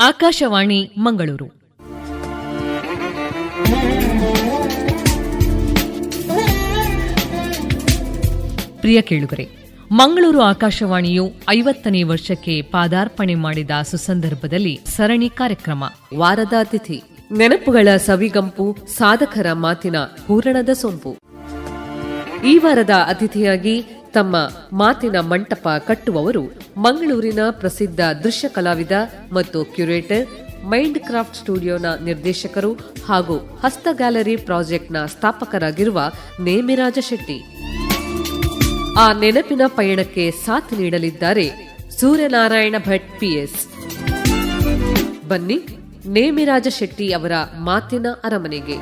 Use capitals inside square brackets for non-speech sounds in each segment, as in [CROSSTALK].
ಆಕಾಶವಾಣಿ ಮಂಗಳೂರು. ಪ್ರಿಯ ಕೇಳುಗರೆ, ಮಂಗಳೂರು ಆಕಾಶವಾಣಿಯು ಐವತ್ತನೇ ವರ್ಷಕ್ಕೆ ಪಾದಾರ್ಪಣೆ ಮಾಡಿದ ಸುಸಂದರ್ಭದಲ್ಲಿ ಸರಣಿ ಕಾರ್ಯಕ್ರಮ. ವಾರದ ಅತಿಥಿ, ನೆನಪುಗಳ ಸವಿಗಂಪು, ಸಾಧಕರ ಮಾತಿನ ಹೂರಣದ ಸೊಂಪು. ಈ ವಾರದ ಅತಿಥಿಯಾಗಿ ತಮ್ಮ ಮಾತಿನ ಮಂಟಪ ಕಟ್ಟುವವರು ಮಂಗಳೂರಿನ ಪ್ರಸಿದ್ಧ ದೃಶ್ಯ ಕಲಾವಿದ ಮತ್ತು ಕ್ಯುರೇಟರ್ ಮೈಂಡ್ ಕ್ರಾಫ್ಟ್ ಸ್ಟುಡಿಯೋನ ನಿರ್ದೇಶಕರು ಹಾಗೂ ಹಸ್ತ ಗ್ಯಾಲರಿ ಪ್ರಾಜೆಕ್ಟ್ನ ಸ್ಥಾಪಕರಾಗಿರುವ ನೇಮಿರಾಜ ಶೆಟ್ಟಿ. ಆ ನೆನಪಿನ ಪಯಣಕ್ಕೆ ಸಾಥ್ ನೀಡಲಿದ್ದಾರೆ ಸೂರ್ಯನಾರಾಯಣ ಭಟ್ ಪಿಎಸ್ ಬನ್ನಿ ನೇಮಿರಾಜ ಶೆಟ್ಟಿ ಅವರ ಮಾತಿನ ಅರಮನೆಗೆ.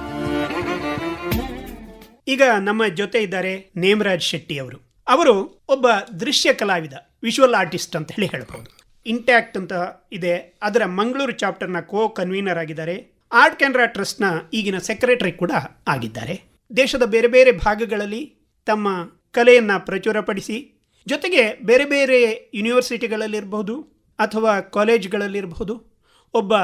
ಈಗ ನಮ್ಮ ಜೊತೆ ಇದ್ದಾರೆ ನೇಮರಾಜ್ ಶೆಟ್ಟಿ ಅವರು. ಅವರು ಒಬ್ಬ ದೃಶ್ಯ ಕಲಾವಿದ ವಿಶುವಲ್ ಆರ್ಟಿಸ್ಟ್ ಅಂತ ಹೇಳಿ ಹೇಳ್ಬೋದು ಇಂಟ್ಯಾಕ್ಟ್ ಅಂತ ಇದೆ. ಅದರ ಮಂಗಳೂರು ಚಾಪ್ಟರ್ನ ಕೋ ಕನ್ವೀನರ್ ಆಗಿದ್ದಾರೆ. ಆರ್ಟ್ ಕೆನರಾ ಟ್ರಸ್ಟ್ನ ಈಗಿನ ಸೆಕ್ರೆಟರಿ ಕೂಡ ಆಗಿದ್ದಾರೆ. ದೇಶದ ಬೇರೆ ಬೇರೆ ಭಾಗಗಳಲ್ಲಿ ತಮ್ಮ ಕಲೆಯನ್ನು ಪ್ರಚುರಪಡಿಸಿ, ಜೊತೆಗೆ ಬೇರೆ ಬೇರೆ ಯೂನಿವರ್ಸಿಟಿಗಳಲ್ಲಿರಬಹುದು ಅಥವಾ ಕಾಲೇಜ್ಗಳಲ್ಲಿರಬಹುದು ಒಬ್ಬ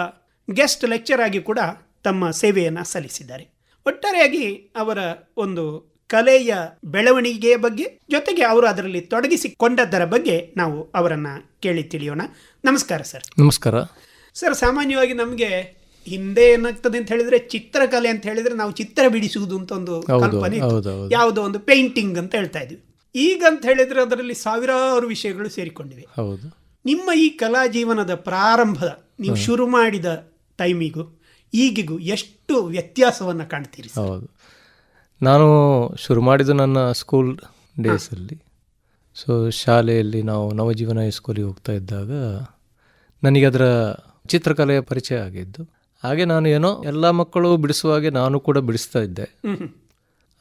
ಗೆಸ್ಟ್ ಲೆಕ್ಚರ್ ಆಗಿ ಕೂಡ ತಮ್ಮ ಸೇವೆಯನ್ನು ಸಲ್ಲಿಸಿದ್ದಾರೆ. ಒಟ್ಟಾರೆಯಾಗಿ ಅವರ ಒಂದು ಕಲೆಯ ಬೆಳವಣಿಗೆಯ ಬಗ್ಗೆ ಜೊತೆಗೆ ಅವರು ಅದರಲ್ಲಿ ತೊಡಗಿಸಿಕೊಂಡದ್ದರ ಬಗ್ಗೆ ನಾವು ಅವರನ್ನು ಕೇಳಿ ತಿಳಿಯೋಣ. ನಮಸ್ಕಾರ ಸರ್. ನಮಸ್ಕಾರ. ಸರ್ ಸಾಮಾನ್ಯವಾಗಿ ನಮಗೆ ಹಿಂದೆ ಏನಾಗ್ತದೆ ಅಂತ ಹೇಳಿದ್ರೆ ಚಿತ್ರಕಲೆ ಅಂತ ಹೇಳಿದ್ರೆ ನಾವು ಚಿತ್ರ ಬಿಡಿಸುವುದು ಅಂತ ಒಂದು ಕಲ್ಪನೆ. ಯಾವುದೋ ಒಂದು ಪೇಂಟಿಂಗ್ ಅಂತ ಹೇಳ್ತಾ ಇದ್ವಿ. ಈಗ ಅಂತ ಹೇಳಿದ್ರೆ ಅದರಲ್ಲಿ ಸಾವಿರಾರು ವಿಷಯಗಳು ಸೇರಿಕೊಂಡಿವೆ. ಹೌದು. ನಿಮ್ಮ ಈ ಕಲಾ ಜೀವನದ ಪ್ರಾರಂಭದ ನೀವು ಶುರು ಮಾಡಿದ ಟೈಮಿಗೂ ಈಗಿಗೂ ಎಷ್ಟು ವ್ಯತ್ಯಾಸವನ್ನು ಕಾಣ್ತೀರಿ? ಹೌದು. ನಾನು ಶುರು ಮಾಡಿದ್ದು ನನ್ನ ಸ್ಕೂಲ್ ಡೇಸಲ್ಲಿ ಸೊ ಶಾಲೆಯಲ್ಲಿ ನಾವು ನವಜೀವನ ಹೈಸ್ಕೂಲಿಗೆ ಹೋಗ್ತಾ ಇದ್ದಾಗ ನನಗೆ ಅದರ ಚಿತ್ರಕಲೆಯ ಪರಿಚಯ ಆಗಿದ್ದು, ಹಾಗೆ ನಾನು ಏನೋ ಎಲ್ಲ ಮಕ್ಕಳು ಬಿಡಿಸುವ ಹಾಗೆ ನಾನು ಕೂಡ ಬಿಡಿಸ್ತಾ ಇದ್ದೆ.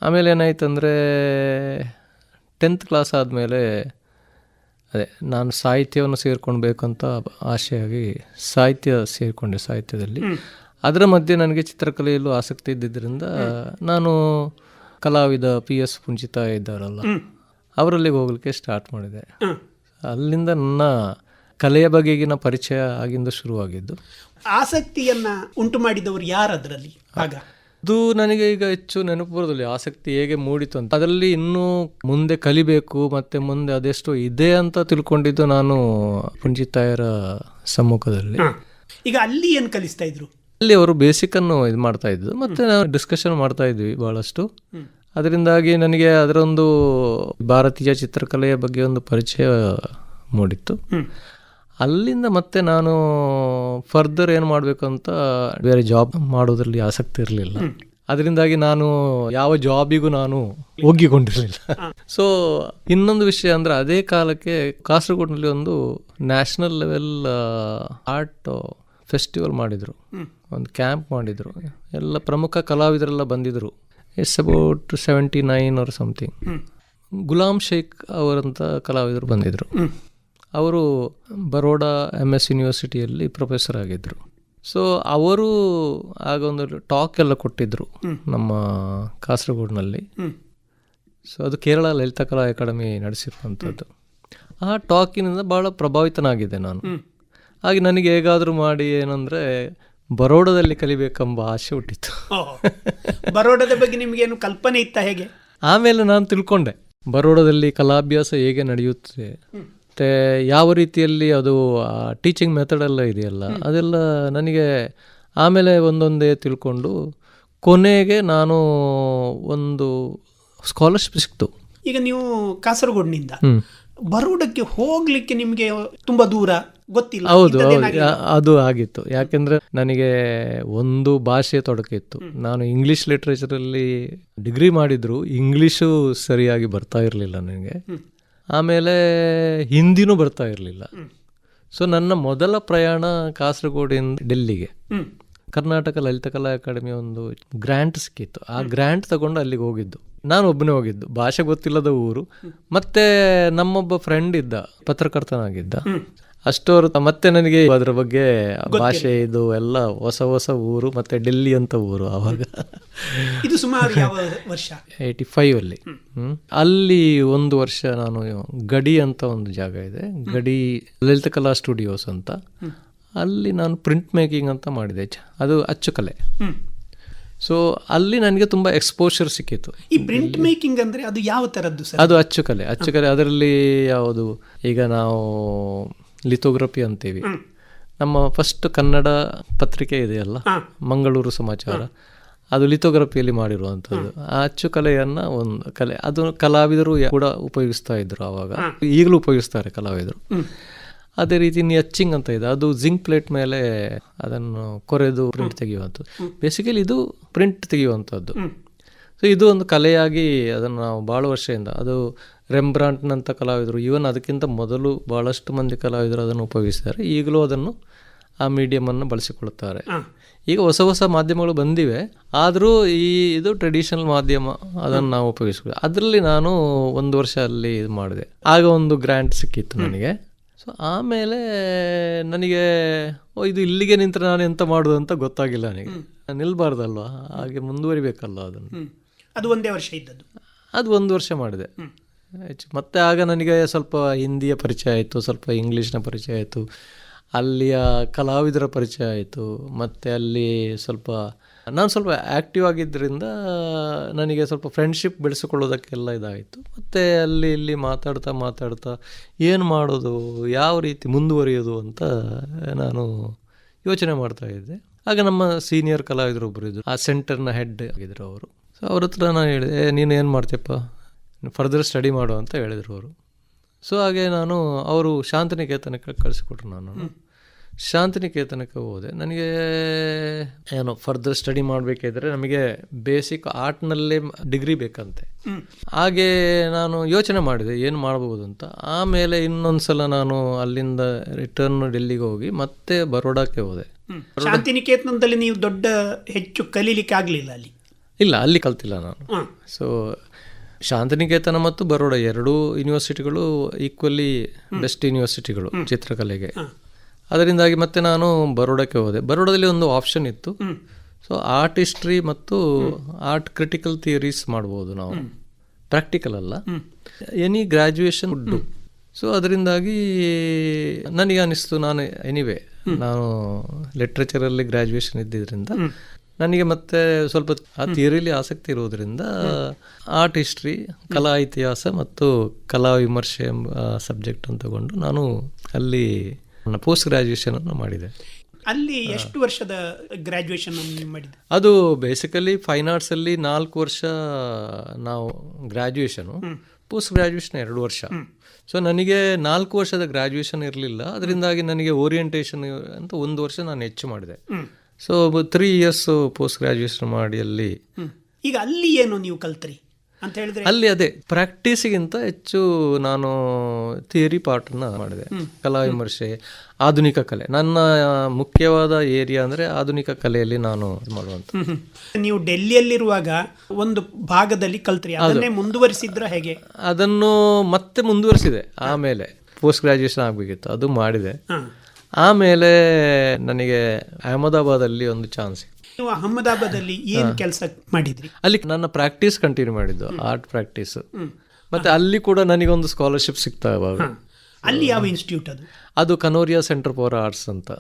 ಆಮೇಲೆ ಏನಾಯ್ತಂದರೆ ಟೆಂತ್ ಕ್ಲಾಸ್ ಆದಮೇಲೆ ಅದೇ ನಾನು ಸಾಹಿತ್ಯವನ್ನು ಸೇರ್ಕೊಳ್ಬೇಕಂತ ಆಸೆಯಾಗಿ ಸಾಹಿತ್ಯ ಸೇರಿಕೊಂಡೆ ಸಾಹಿತ್ಯದಲ್ಲಿ ಅದರ ಮಧ್ಯೆ ನನಗೆ ಚಿತ್ರಕಲೆಯಲ್ಲೂ ಆಸಕ್ತಿ ಇದ್ದಿದ್ದರಿಂದ ನಾನು ಕಲಾವಿದ ಪಿ ಎಸ್ ಪುಂಚಿತ ಇದ್ದಾರಲ್ಲ ಅವರಲ್ಲಿಗೆ ಹೋಗಲಿಕ್ಕೆ ಸ್ಟಾರ್ಟ್ ಮಾಡಿದೆ. ಅಲ್ಲಿಂದ ನನ್ನ ಕಲೆಯ ಬಗೆಗಿನ ಪರಿಚಯ ಆಗಿಂದ ಶುರುವಾಗಿದ್ದು. ಆಸಕ್ತಿಯನ್ನ ಉಂಟು ಮಾಡಿದವರು ಯಾರು ಅದರಲ್ಲಿ? ಆಗ. ಅದು ನನಗೆ ಈಗ ಹೆಚ್ಚು ನೆನಪು ಬರೋದಿಲ್ಲ ಆಸಕ್ತಿ ಹೇಗೆ ಮೂಡಿತು ಅಂತ. ಅದರಲ್ಲಿ ಇನ್ನೂ ಮುಂದೆ ಕಲಿಬೇಕು ಮತ್ತೆ ಮುಂದೆ ಅದೆಷ್ಟು ಇದೆ ಅಂತ ತಿಳ್ಕೊಂಡಿದ್ದು ನಾನು ಪುಂಚಿತಾಯರ ಸಮ್ಮುಖದಲ್ಲಿ. ಈಗ ಅಲ್ಲಿ ಏನು ಕಲಿಸ್ತಾ ಇದ್ರು? ಅಲ್ಲಿ ಅವರು ಬೇಸಿಕ್ ಅನ್ನು ಇದು ಮಾಡ್ತಾ ಇದ್ದು ಮತ್ತೆ ನಾವು ಡಿಸ್ಕಷನ್ ಮಾಡ್ತಾ ಇದ್ವಿ ಬಹಳಷ್ಟು. ಅದರಿಂದಾಗಿ ನನಗೆ ಅದರೊಂದು ಭಾರತೀಯ ಚಿತ್ರಕಲೆಯ ಬಗ್ಗೆ ಒಂದು ಪರಿಚಯ ಮೂಡಿತ್ತು. ಅಲ್ಲಿಂದ ಮತ್ತೆ ನಾನು ಫರ್ದರ್ ಏನು ಮಾಡಬೇಕು ಅಂತ ಬೇರೆ ಜಾಬ್ ಮಾಡೋದ್ರಲ್ಲಿ ಆಸಕ್ತಿ ಇರಲಿಲ್ಲ. ಅದರಿಂದಾಗಿ ನಾನು ಯಾವ ಜಾಬಿಗೂ ನಾನು ಒಗ್ಗಿಕೊಂಡಿರಲಿಲ್ಲ ಸೊ ಇನ್ನೊಂದು ವಿಷಯ ಅಂದರೆ ಅದೇ ಕಾಲಕ್ಕೆ ಕಾಸರಗೋಡ್ನಲ್ಲಿ ಒಂದು ನ್ಯಾಷನಲ್ ಲೆವೆಲ್ ಆರ್ಟ್ ಫೆಸ್ಟಿವಲ್ ಮಾಡಿದರು. ಒಂದು ಕ್ಯಾಂಪ್ ಮಾಡಿದರು. ಎಲ್ಲ ಪ್ರಮುಖ ಕಲಾವಿದರೆಲ್ಲ ಬಂದಿದ್ದರು it's about seventy nine or something Ghulam Sheikh ಅವರಂತ ಕಲಾವಿದರು ಬಂದಿದ್ದರು ಅವರು ಬರೋಡಾ ಎಂ ಎಸ್ ಯೂನಿವರ್ಸಿಟಿಯಲ್ಲಿ ಪ್ರೊಫೆಸರ್ ಆಗಿದ್ದರು ಸೊ ಅವರು ಆಗ ಒಂದು ಟಾಕ್ ಎಲ್ಲ ಕೊಟ್ಟಿದ್ದರು ನಮ್ಮ ಕಾಸರಗೋಡಿನಲ್ಲಿ. ಸೊ ಅದು ಕೇರಳ ಲಲಿತ ಕಲಾ ಅಕಾಡೆಮಿ ನಡೆಸಿರುವಂಥದ್ದು ಆ ಟಾಕಿನಿಂದ ಭಾಳ ಪ್ರಭಾವಿತನಾಗಿದ್ದೆ ನಾನು. ಹಾಗೆ ನನಗೆ ಹೇಗಾದರೂ ಮಾಡಿ ಏನಂದರೆ ಬರೋಡದಲ್ಲಿ ಕಲಿಬೇಕೆಂಬ ಆಸೆ ಹುಟ್ಟಿತ್ತು. ಬರೋಡದ ಬಗ್ಗೆ ನಿಮಗೇನು ಕಲ್ಪನೆ ಇತ್ತ ಹೇಗೆ? ಆಮೇಲೆ ನಾನು ತಿಳ್ಕೊಂಡೆ ಬರೋಡದಲ್ಲಿ ಕಲಾಭ್ಯಾಸ ಹೇಗೆ ನಡೆಯುತ್ತೆ? ಮತ್ತು ಯಾವ ರೀತಿಯಲ್ಲಿ ಅದು ಟೀಚಿಂಗ್ ಮೆಥಡ್ ಎಲ್ಲ ಇದೆಯಲ್ಲ ಅದೆಲ್ಲ ನನಗೆ ಆಮೇಲೆ ಒಂದೊಂದೇ ತಿಳ್ಕೊಂಡು ಕೊನೆಗೆ ನಾನು ಒಂದು ಸ್ಕಾಲರ್ಶಿಪ್ ಸಿಕ್ತು. ಈಗ ನೀವು ಕಾಸರಗೋಡಿನಿಂದ. ಬರೋಡಕ್ಕೆ ಹೋಗಲಿಕ್ಕೆ ನಿಮಗೆ ತುಂಬ ದೂರ? ಗೊತ್ತಿಲ್ಲ ಹೌದು ಹೌದು. ಅದು ಆಗಿತ್ತು. ಯಾಕೆಂದ್ರೆ ನನಗೆ ಒಂದು ಭಾಷೆ ತೊಡಕಿತ್ತು ನಾನು ಇಂಗ್ಲಿಷ್ ಲಿಟ್ರೇಚರಲ್ಲಿ ಡಿಗ್ರಿ ಮಾಡಿದ್ರು ಇಂಗ್ಲಿಷು ಸರಿಯಾಗಿ ಬರ್ತಾ ಇರಲಿಲ್ಲ ನನಗೆ. ಆಮೇಲೆ ಹಿಂದಿನೂ ಬರ್ತಾ ಇರಲಿಲ್ಲ. ಸೊ ನನ್ನ ಮೊದಲ ಪ್ರಯಾಣ ಕಾಸರಗೋಡಿಂದ ಡೆಲ್ಲಿಗೆ. ಕರ್ನಾಟಕ ಲಲಿತಕಲಾ ಅಕಾಡೆಮಿ ಒಂದು ಗ್ರ್ಯಾಂಟ್ ಸಿಕ್ಕಿತ್ತು. ಆ ಗ್ರ್ಯಾಂಟ್ ತಗೊಂಡು ಅಲ್ಲಿಗೆ ಹೋಗಿದ್ದು. ನಾನು ಒಬ್ಬನೇ ಹೋಗಿದ್ದು. ಭಾಷೆ ಗೊತ್ತಿಲ್ಲದ ಊರು. ಮತ್ತೆ ನಮ್ಮೊಬ್ಬ ಫ್ರೆಂಡ್ ಇದ್ದ ಪತ್ರಕರ್ತನಾಗಿದ್ದ. ಅಷ್ಟವರು ಮತ್ತೆ ನನಗೆ ಅದ್ರ ಬಗ್ಗೆ ಭಾಷೆ ಇದು ಎಲ್ಲ ಹೊಸ ಹೊಸ ಊರು ಮತ್ತೆ ಡೆಲ್ಲಿ ಅಂತ ಊರು ಅವಾಗ. ಇದು ಸುಮಾರು ಯಾವ ವರ್ಷ? ಏಯ್ಟಿ ಫೈವ್ ಅಲ್ಲಿ. ಅಲ್ಲಿ ಒಂದು ವರ್ಷ ನಾನು ಗಡಿ ಅಂತ ಒಂದು ಜಾಗ ಇದೆ. ಗಡಿ ಲಲಿತ ಕಲಾ ಸ್ಟುಡಿಯೋಸ್ ಅಂತ. ಅಲ್ಲಿ ನಾನು ಪ್ರಿಂಟ್ ಮೇಕಿಂಗ್ ಅಂತ ಮಾಡಿದೆ. ಅದು ಅಚ್ಚುಕಲೆ ಸೊ ಅಲ್ಲಿ ನನಗೆ ತುಂಬ ಎಕ್ಸ್ಪೋಷರ್ ಸಿಕ್ಕಿತ್ತು. ಈ ಪ್ರಿಂಟ್ ಮೇಕಿಂಗ್ ಅಂದ್ರೆ ಅದು ಯಾವ ತರದ್ದು ಸರ್? ಅದು ಅಚ್ಚುಕಲೆ ಅಚ್ಚುಕಲೆ ಅಚ್ಚು ಕಲೆ ಅದರಲ್ಲಿ ಯಾವುದು? ಈಗ ನಾವು ಲಿಥೋಗ್ರಫಿ ಅಂತೀವಿ. ನಮ್ಮ ಫಸ್ಟ್ ಕನ್ನಡ ಪತ್ರಿಕೆ ಇದೆಯಲ್ಲ. ಮಂಗಳೂರು ಸಮಾಚಾರ. ಅದು ಲಿಥೋಗ್ರಫಿಯಲ್ಲಿ ಮಾಡಿರುವಂಥದ್ದು. ಆ ಅಚ್ಚು ಕಲೆಯನ್ನು ಒಂದು ಕಲೆ ಅದು ಕಲಾವಿದರು ಕೂಡ ಉಪಯೋಗಿಸ್ತಾ ಇದ್ರು ಆವಾಗ ಈಗಲೂ ಉಪಯೋಗಿಸ್ತಾರೆ ಕಲಾವಿದರು. ಅದೇ ರೀತಿ ಎಚ್ಚಿಂಗ್ ಅಂತ ಇದೆ. ಅದು ಜಿಂಕ್ ಪ್ಲೇಟ್ ಮೇಲೆ ಅದನ್ನು ಕೊರೆದು ಪ್ರಿಂಟ್ ತೆಗೆಯುವಂಥದ್ದು. ಬೇಸಿಕಲಿ ಇದು ಪ್ರಿಂಟ್ ತೆಗೆಯುವಂಥದ್ದು. ಸೊ ಇದು ಒಂದು ಕಲೆಯಾಗಿ ಅದನ್ನು ನಾವು ಭಾಳ ವರ್ಷದಿಂದ ಅದು ರೆಂಬ್ರಾಂಟ್ನಂಥ ಕಲಾವಿದರು. ಈವನ್ ಅದಕ್ಕಿಂತ ಮೊದಲು ಭಾಳಷ್ಟು ಮಂದಿ ಕಲಾವಿದರು ಅದನ್ನು ಉಪಯೋಗಿಸಿದ್ದಾರೆ ಈಗಲೂ ಅದನ್ನು ಆ ಮೀಡಿಯಮನ್ನು ಬಳಸಿಕೊಳ್ಳುತ್ತಾರೆ. ಈಗ ಹೊಸ ಹೊಸ ಮಾಧ್ಯಮಗಳು ಬಂದಿವೆ. ಆದರೂ ಈ ಇದು ಟ್ರೆಡಿಷನಲ್ ಮಾಧ್ಯಮ ಅದನ್ನು ನಾವು ಉಪಯೋಗಿಸ್ಬೋದು ಅದರಲ್ಲಿ ನಾನು ಒಂದು ವರ್ಷ ಅಲ್ಲಿ ಇದು ಮಾಡಿದೆ. ಆಗ ಒಂದು ಗ್ರ್ಯಾಂಟ್ ಸಿಕ್ಕಿತ್ತು ನನಗೆ. ಸೊ ಆಮೇಲೆ ನನಗೆ ಓ ಇದು ಇಲ್ಲಿಗೆ ನಿಂತರೆ ನಾನು ಎಂತ ಮಾಡೋದು ಅಂತ ಗೊತ್ತಾಗಿಲ್ಲ ನನಗೆ. ನಿಲ್ಬಾರ್ದಲ್ವಾ? ಹಾಗೆ ಮುಂದುವರಿಬೇಕಲ್ಲ ಅದನ್ನು? ಅದು ಒಂದೇ ವರ್ಷ ಇದ್ದದ್ದು. ಅದು ಒಂದು ವರ್ಷ ಮಾಡಿದೆ. ಹೆಚ್ಚು ಮತ್ತು ಆಗ ನನಗೆ ಸ್ವಲ್ಪ ಹಿಂದಿಯ ಪರಿಚಯ ಆಯಿತು, ಸ್ವಲ್ಪ ಇಂಗ್ಲೀಷ್ನ ಪರಿಚಯ ಆಯಿತು, ಅಲ್ಲಿಯ ಕಲಾವಿದರ ಪರಿಚಯ ಆಯಿತು, ಮತ್ತು ಅಲ್ಲಿ ಸ್ವಲ್ಪ, ನಾನು ಸ್ವಲ್ಪ ಆ್ಯಕ್ಟಿವ್ ಆಗಿದ್ದರಿಂದ ನನಗೆ ಸ್ವಲ್ಪ ಫ್ರೆಂಡ್ಶಿಪ್ ಬೆಳೆಸಿಕೊಳ್ಳೋದಕ್ಕೆಲ್ಲ ಇದಾಯಿತು. ಮತ್ತು ಅಲ್ಲಿ ಇಲ್ಲಿ ಮಾತಾಡ್ತಾ ಮಾತಾಡ್ತಾ ಏನು ಮಾಡೋದು, ಯಾವ ರೀತಿ ಮುಂದುವರಿಯೋದು ಅಂತ ನಾನು ಯೋಚನೆ ಮಾಡ್ತಾ ಇದ್ದೆ. ಆಗ ನಮ್ಮ ಸೀನಿಯರ್ ಕಲಾವಿದರು ಒಬ್ಬರು ಇದ್ದರು ಆ ಸೆಂಟರ್ನ ಹೆಡ್ ಆಗಿದ್ದರು ಅವರು. ಸೊ ಅವ್ರ ಹತ್ರ ನಾನು ಹೇಳಿದೆ ನೀನು ಏನು ಮಾಡ್ತೀಯಪ್ಪ? ಫರ್ದರ್ ಸ್ಟಡಿ ಮಾಡು ಅಂತ ಹೇಳಿದರು ಅವರು. ಸೊ ಹಾಗೆ ನಾನು ಅವರು ಶಾಂತಿನಿಕೇತನಕ್ಕೆ ಕಳಿಸಿಕೊಟ್ರು ನಾನು. ಶಾಂತಿನಿಕೇತನಕ್ಕೆ ಹೋದೆ. ನನಗೆ ಏನು ಫರ್ದರ್ ಸ್ಟಡಿ ಮಾಡಬೇಕಿದ್ರೆ ನಮಗೆ ಬೇಸಿಕ್ ಆರ್ಟ್ನಲ್ಲೇ ಡಿಗ್ರಿ ಬೇಕಂತೆ. ಹಾಗೆ ನಾನು ಯೋಚನೆ ಮಾಡಿದೆ ಏನು ಮಾಡ್ಬೋದು ಅಂತ. ಆಮೇಲೆ ಇನ್ನೊಂದು ಸಲ ನಾನು ಅಲ್ಲಿಂದ ರಿಟರ್ನ್ ಡೆಲ್ಲಿಗೆ ಹೋಗಿ ಮತ್ತೆ ಬರೋಡಾಕ್ಕೆ ಹೋದೆ. ಶಾಂತಿನಿಕೇತನದಲ್ಲಿ ನೀವು ದೊಡ್ಡ ಹೆಚ್ಚು ಕಲೀಲಿಕ್ಕೆ ಆಗಲಿಲ್ಲ ಅಲ್ಲಿ? ಇಲ್ಲ ಅಲ್ಲಿ ಕಲ್ತಿಲ್ಲ ನಾನು. ಸೊ ಶಾಂತಿನಿಕೇತನ ಮತ್ತು ಬರೋಡ ಎರಡೂ ಯೂನಿವರ್ಸಿಟಿಗಳು ಈಕ್ವಲಿ ಬೆಸ್ಟ್ ಯೂನಿವರ್ಸಿಟಿಗಳು ಚಿತ್ರಕಲೆಗೆ. ಅದರಿಂದಾಗಿ ಮತ್ತೆ ನಾನು ಬರೋಡಕ್ಕೆ ಹೋದೆ. ಬರೋಡದಲ್ಲಿ ಒಂದು ಆಪ್ಷನ್ ಇತ್ತು. ಸೊ ಆರ್ಟ್ ಹಿಸ್ಟ್ರಿ ಮತ್ತು ಆರ್ಟ್ ಕ್ರಿಟಿಕಲ್ ಥಿಯರೀಸ್ ಮಾಡ್ಬೋದು ನಾವು. ಪ್ರಾಕ್ಟಿಕಲ್ ಅಲ್ಲ. ಎನಿ ಗ್ರ್ಯಾಜುಯೇಷನ್ ಉಡ್ಡು ಸೊ ಅದರಿಂದಾಗಿ ನನಗೆ ಅನಿಸ್ತು ನಾನು ಎನಿವೆ ನಾನು ಲಿಟ್ರೇಚರಲ್ಲಿ ಗ್ರ್ಯಾಜುಯೇಷನ್ ಇದ್ದಿದ್ದರಿಂದ ನನಗೆ ಮತ್ತೆ ಸ್ವಲ್ಪ ಆ ಥಿಯರಿಲಿ ಆಸಕ್ತಿ ಇರೋದ್ರಿಂದ ಆರ್ಟ್ ಹಿಸ್ಟ್ರಿ ಕಲಾ ಇತಿಹಾಸ ಮತ್ತು ಕಲಾ ವಿಮರ್ಶೆ ಎಂಬ ಸಬ್ಜೆಕ್ಟ್ ಅಂತ ತಗೊಂಡು ನಾನು ಅಲ್ಲಿ ನನ್ನ ಪೋಸ್ಟ್ ಗ್ರಾಜ್ಯುಯೇಷನ್ ಅನ್ನು ಮಾಡಿದೆ. ಅಲ್ಲಿ ಎಷ್ಟು ವರ್ಷದ ಗ್ರಾಜ್ಯುಯೇಷನ್ ಮಾಡಿದೆ ಅದು ಬೇಸಿಕಲಿ ಫೈನ್ ಆರ್ಟ್ಸಲ್ಲಿ ನಾಲ್ಕು ವರ್ಷ ನಾವು ಗ್ರಾಜ್ಯುಯೇಷನು ಪೋಸ್ಟ್ ಗ್ರಾಜ್ಯುಯೇಷನ್ ಎರಡು ವರ್ಷ. ಸೊ ನನಗೆ ನಾಲ್ಕು ವರ್ಷದ ಗ್ರಾಜ್ಯುಯೇಷನ್ ಇರಲಿಲ್ಲ. ಅದರಿಂದಾಗಿ ನನಗೆ ಓರಿಯೆಂಟೇಷನ್ ಅಂತ ಒಂದು ವರ್ಷ ನಾನು ಹೆಚ್ಚು ಮಾಡಿದೆ. So three years post graduation ಮಾಡಿ ಅಲ್ಲಿ ಈಗ ಅಲ್ಲಿ ಏನು ನೀವು ಕಲ್ತ್ರಿ ಅಂತ ಹೇಳಿದ್ರೆ? ಅಲ್ಲಿ ಅದೇ ಪ್ರಾಕ್ಟೀಸ್ಗಿಂತ ಹೆಚ್ಚು ನಾನು ಥಿಯರಿ ಪಾರ್ಟನ್ನ ಮಾಡಿದೆ. ಕಲಾ ವಿಮರ್ಶೆ ಆಧುನಿಕ ಕಲೆ. ನನ್ನ ಮುಖ್ಯವಾದ ಏರಿಯಾ ಅಂದರೆ ಆಧುನಿಕ ಕಲೆಯಲ್ಲಿ ನಾನು ಮಾಡುವಂತ. ನೀವು ಡೆಲ್ಲಿಯಲ್ಲಿರುವಾಗ ಒಂದು ಭಾಗದಲ್ಲಿ ಕಲ್ತ್ರಿ. ಅದನ್ನೇ ಮುಂದುವರಿಸಿದ್ರ ಹೇಗೆ? ಅದನ್ನು ಮತ್ತೆ ಮುಂದುವರಿಸಿದೆ. ಆಮೇಲೆ ಪೋಸ್ಟ್ ಗ್ರಾಜುಯೇಷನ್ ಆಗಬೇಕಿತ್ತು. ಅದು ಮಾಡಿದೆ. ಆಮೇಲೆ ನನಗೆ ಅಹಮದಾಬಾದಲ್ಲಿ ಒಂದು ಚಾನ್ಸ್ ನೀವು ಅಹಮದಾಬಾದಲ್ಲಿ ಏನು ಕೆಲಸ ಮಾಡಿದ್ರಿ? ಅಲ್ಲಿ ನನ್ನ ಪ್ರಾಕ್ಟೀಸ್ ಕಂಟಿನ್ಯೂ ಮಾಡಿದ್ದು ಆರ್ಟ್ ಪ್ರಾಕ್ಟೀಸ್. ಮತ್ತೆ ಅಲ್ಲಿ ಕೂಡ ನನಗೊಂದು ಸ್ಕಾಲರ್ಶಿಪ್ ಸಿಗ್ತಾ ಇವಾಗ. ಅಲ್ಲಿ ಯಾವ ಇನ್ಸ್ಟಿಟ್ಯೂಟ್ ಅದು? ಅದು ಕನೋರಿಯಾ ಸೆಂಟರ್ ಫಾರ್ ಆರ್ಟ್ಸ್ ಅಂತ.